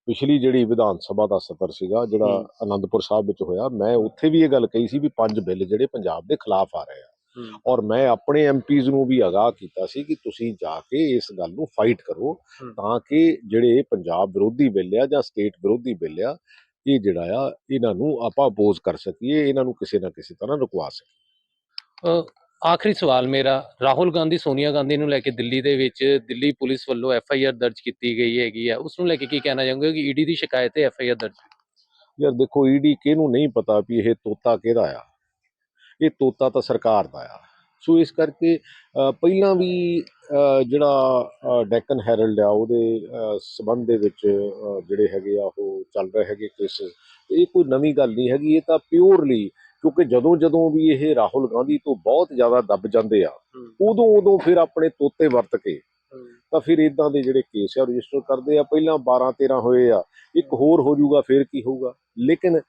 Speaker 1: ਪਿਛਲੀ ਜਿਹੜੀ ਵਿਧਾਨ ਸਭਾ ਦਾ ਸਤਰ ਸੀਗਾ ਜਿਹੜਾ
Speaker 2: ਹੂੰ।
Speaker 1: ਆਨੰਦਪੁਰ ਸਾਹਿਬ ਵਿੱਚ ਹੋਇਆ ਮੈਂ ਉੱਥੇ ਵੀ ਇਹ ਗੱਲ ਕਹੀ ਸੀ ਵੀ ਪੰਜ ਬਿੱਲ ਜਿਹੜੇ ਪੰਜਾਬ ਦੇ ਖਿਲਾਫ ਆ ਰਹੇ ਆ ਔਰ ਮੈਂ ਆਪਣੇ ਐਮਪੀਜ਼ ਨੂੰ ਵੀ ਆਗਾਹ ਕੀਤਾ ਸੀ ਕਿ ਤੁਸੀਂ ਜਾ ਕੇ ਇਸ ਗੱਲ ਨੂੰ ਫਾਈਟ ਕਰੋ। ਤਾਂ ਕਿ ਜਿਹੜੇ ਪੰਜਾਬ ਵਿਰੋਧੀ ਬਿੱਲ ਆ ਜਾਂ ਸਟੇਟ ਵਿਰੋਧੀ ਬਿੱਲ ਆ ਇਹ ਜਿਹੜਾ ਆ ਇਹਨਾਂ ਨੂੰ ਆਪਾਂ ਅਪੋਜ਼ ਕਰ ਸਕੀਏ ਇਹਨਾਂ ਨੂੰ ਕਿਸੇ ਨਾ ਕਿਸੇ ਤਰ੍ਹਾਂ ਰੁਕਵਾ ਸਕੀਏ
Speaker 2: ਆਖਰੀ ਸਵਾਲ ਮੇਰਾ ਰਾਹੁਲ ਗਾਂਧੀ ਸੋਨੀਆ ਗਾਂਧੀ ਨੂੰ ਲੈ ਕੇ ਦਿੱਲੀ ਦੇ ਵਿੱਚ ਦਿੱਲੀ ਪੁਲਿਸ ਵੱਲੋਂ ਐਫ ਆਈ ਆਰ ਦਰਜ ਕੀਤੀ ਗਈ ਹੈਗੀ ਆ ਉਸ ਨੂੰ ਲੈ ਕੇ ਕੀ ਕਹਿਣਾ ਚਾਹੋਗੇ ਕਿ ਈਡੀ ਦੀ ਸ਼ਿਕਾਇਤ ਹੈ ਐਫ ਆਈ ਆਰ ਦਰਜ?
Speaker 1: ਯਾਰ ਦੇਖੋ ਈਡੀ ਕਿਹਨੂੰ ਨਹੀਂ ਪਤਾ ਵੀ ਇਹ ਤੋਤਾ ਕਿਹਦਾ ਆ? ਇਹ ਤੋਤਾ ਤਾਂ ਸਰਕਾਰ ਦਾ ਆ। ਸੋ ਇਸ ਕਰਕੇ ਪਹਿਲਾਂ ਵੀ ਜਿਹੜਾ ਡੈਕਨ ਹੈਰਲਡ ਆ ਉਹਦੇ ਅ, ਸਬੰਧ ਦੇ ਵਿੱਚ ਜਿਹੜੇ ਹੈਗੇ ਆ ਉਹ ਚੱਲ ਰਹੇ ਹੈਗੇ ਕੇਸ। ਇਹ ਕੋਈ ਨਵੀਂ ਗੱਲ ਨਹੀਂ ਹੈਗੀ ਇਹ ਤਾਂ ਪਿਓਰਲੀ ਕਿਉਂਕਿ ਜਦੋਂ ਜਦੋਂ ਵੀ ਇਹ ਰਾਹੁਲ ਗਾਂਧੀ ਤੋਂ ਬਹੁਤ ਜ਼ਿਆਦਾ ਦੱਬ ਜਾਂਦੇ ਆ ਉਦੋਂ ਉਦੋਂ ਫਿਰ ਆਪਣੇ ਤੋਤੇ ਵਰਤ ਕੇ ਤਾਂ ਫਿਰ ਇਦਾਂ ਦੇ ਜਿਹੜੇ ਕੇਸ ਆ ਰਜਿਸਟਰ ਕਰਦੇ ਆ। ਪਹਿਲਾਂ 12 13 ਹੋਏ ਆ ਇੱਕ ਹੋਰ ਹੋ ਜਾਊਗਾ ਫਿਰ ਕੀ ਹੋਊਗਾ? ਲੇਕਿਨ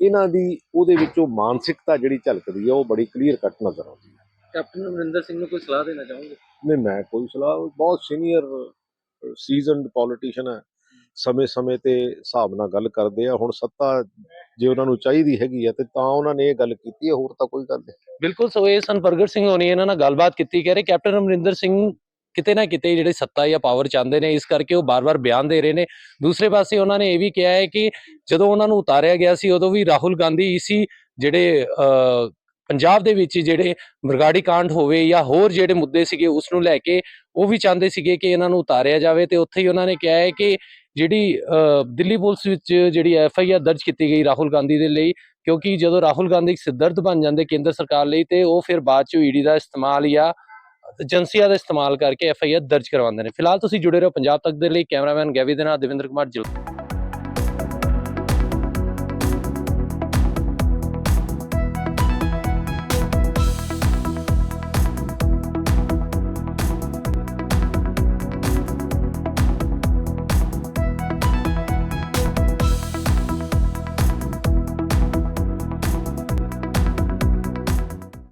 Speaker 1: ਇਹਨਾਂ ਦੀ ਉਹਦੇ ਵਿੱਚੋਂ ਮਾਨਸਿਕਤਾ ਜਿਹੜੀ ਝਲਕਦੀ ਆ ਉਹ ਬੜੀ ਕਲੀਅਰ ਕੱਟ ਨਜ਼ਰ ਆਉਂਦੀ ਹੈ
Speaker 2: ਕੈਪਟਨ ਅਮਰਿੰਦਰ ਸਿੰਘ ਨੂੰ ਕੋਈ ਸਲਾਹ ਦੇਣਾ ਚਾਹੋਗੇ?
Speaker 1: ਨਹੀਂ ਮੈਂ ਕੋਈ ਸਲਾਹ ਬਹੁਤ ਸੀਨੀਅਰ ਸੀਜ਼ਨਡ ਪੋਲੀਟੀਸ਼ੀਅਨ ਹੈ ਸਮੇਂ-ਸਮੇਂ ਤੇ ਹਿਸਾਬ ਨਾਲ ਗੱਲ ਕਰਦੇ ਆ ਹੁਣ ਸੱਤਾ ਜੇ ਉਹਨਾਂ ਨੂੰ ਚਾਹੀਦੀ ਹੈਗੀ ਆ ਤੇ ਤਾਂ ਉਹਨਾਂ ਨੇ ਇਹ ਗੱਲ ਕੀਤੀ ਹੈ ਹੋਰ ਤਾਂ ਕੋਈ ਗੱਲ ਨਹੀਂ।
Speaker 2: ਬਿਲਕੁਲ ਸੋ ਇਹ ਸਨ ਪ੍ਰਗਟ ਸਿੰਘ ਹੋਣੀ ਇਹਨਾਂ ਨਾਲ ਗੱਲਬਾਤ ਕੀਤੀ ਕਹਿ ਰਹੇ ਕੈਪਟਨ ਅਮਰਿੰਦਰ ਸਿੰਘ ਕਿਤੇ ਨਾ ਕਿਤੇ ਜਿਹੜੇ ਸੱਤਾ ਜਾਂ ਪਾਵਰ ਚਾਹੁੰਦੇ ਨੇ ਇਸ ਕਰਕੇ ਉਹ ਬਾਰ-ਬਾਰ ਬਿਆਨ ਦੇ ਰਹੇ ਨੇ। ਦੂਸਰੇ ਪਾਸੇ ਉਹਨਾਂ ਨੇ ਇਹ ਵੀ ਕਿਹਾ ਹੈ ਕਿ ਜਦੋਂ ਉਹਨਾਂ ਨੂੰ ਉਤਾਰਿਆ ਗਿਆ ਸੀ ਉਦੋਂ ਵੀ ਰਾਹੁਲ ਗਾਂਧੀ ਇਸੀ ਜਿਹੜੇ ਅ, ਪੰਜਾਬ ਦੇ ਵਿੱਚ ਜਿਹੜੇ ਬਰਗਾੜੀ ਕਾਂਡ ਹੋਵੇ ਜਾਂ ਹੋਰ ਜਿਹੜੇ ਮੁੱਦੇ ਸੀਗੇ ਉਸ ਨੂੰ ਲੈ ਕੇ ਉਹ ਵੀ ਚਾਹੁੰਦੇ ਸੀਗੇ ਕਿ ਇਹਨਾਂ ਨੂੰ ਉਤਾਰਿਆ ਜਾਵੇ ਤੇ ਉੱਥੇ ਹੀ ਉਹਨਾਂ ਨੇ ਕਿਹਾ ਹੈ ਕਿ ਜਿਹੜੀ ਦਿੱਲੀ ਪੁਲਿਸ ਵਿੱਚ ਜਿਹੜੀ ਐਫ ਆਈ ਆਰ ਦਰਜ ਕੀਤੀ ਗਈ ਰਾਹੁਲ ਗਾਂਧੀ ਦੇ ਲਈ, ਕਿਉਂਕਿ ਜਦੋਂ ਰਾਹੁਲ ਗਾਂਧੀ ਇੱਕ ਸਿਰਦਰਦ ਬਣ ਜਾਂਦੇ ਕੇਂਦਰ ਸਰਕਾਰ ਲਈ, ਤੇ ਉਹ ਫਿਰ ਬਾਅਦ ਚ ਈਡੀ ਦਾ ਇਸਤੇਮਾਲ ਜਾਂ ਏਜੰਸੀਆਂ ਦਾ ਇਸਤੇਮਾਲ ਕਰਕੇ ਐਫ ਆਈ ਆਰ ਦਰਜ ਕਰਵਾਉਂਦੇ ਨੇ। ਫਿਲਹਾਲ ਤੁਸੀਂ ਜੁੜੇ ਰਹੋ ਪੰਜਾਬ ਤੱਕ ਦੇ ਲਈ, ਕੈਮਰਾਮੈਨ ਗੈਵੀ ਦੇ ਨਾਲ ਦੇਵਿੰਦਰ ਕੁਮਾਰ ਜਿਲ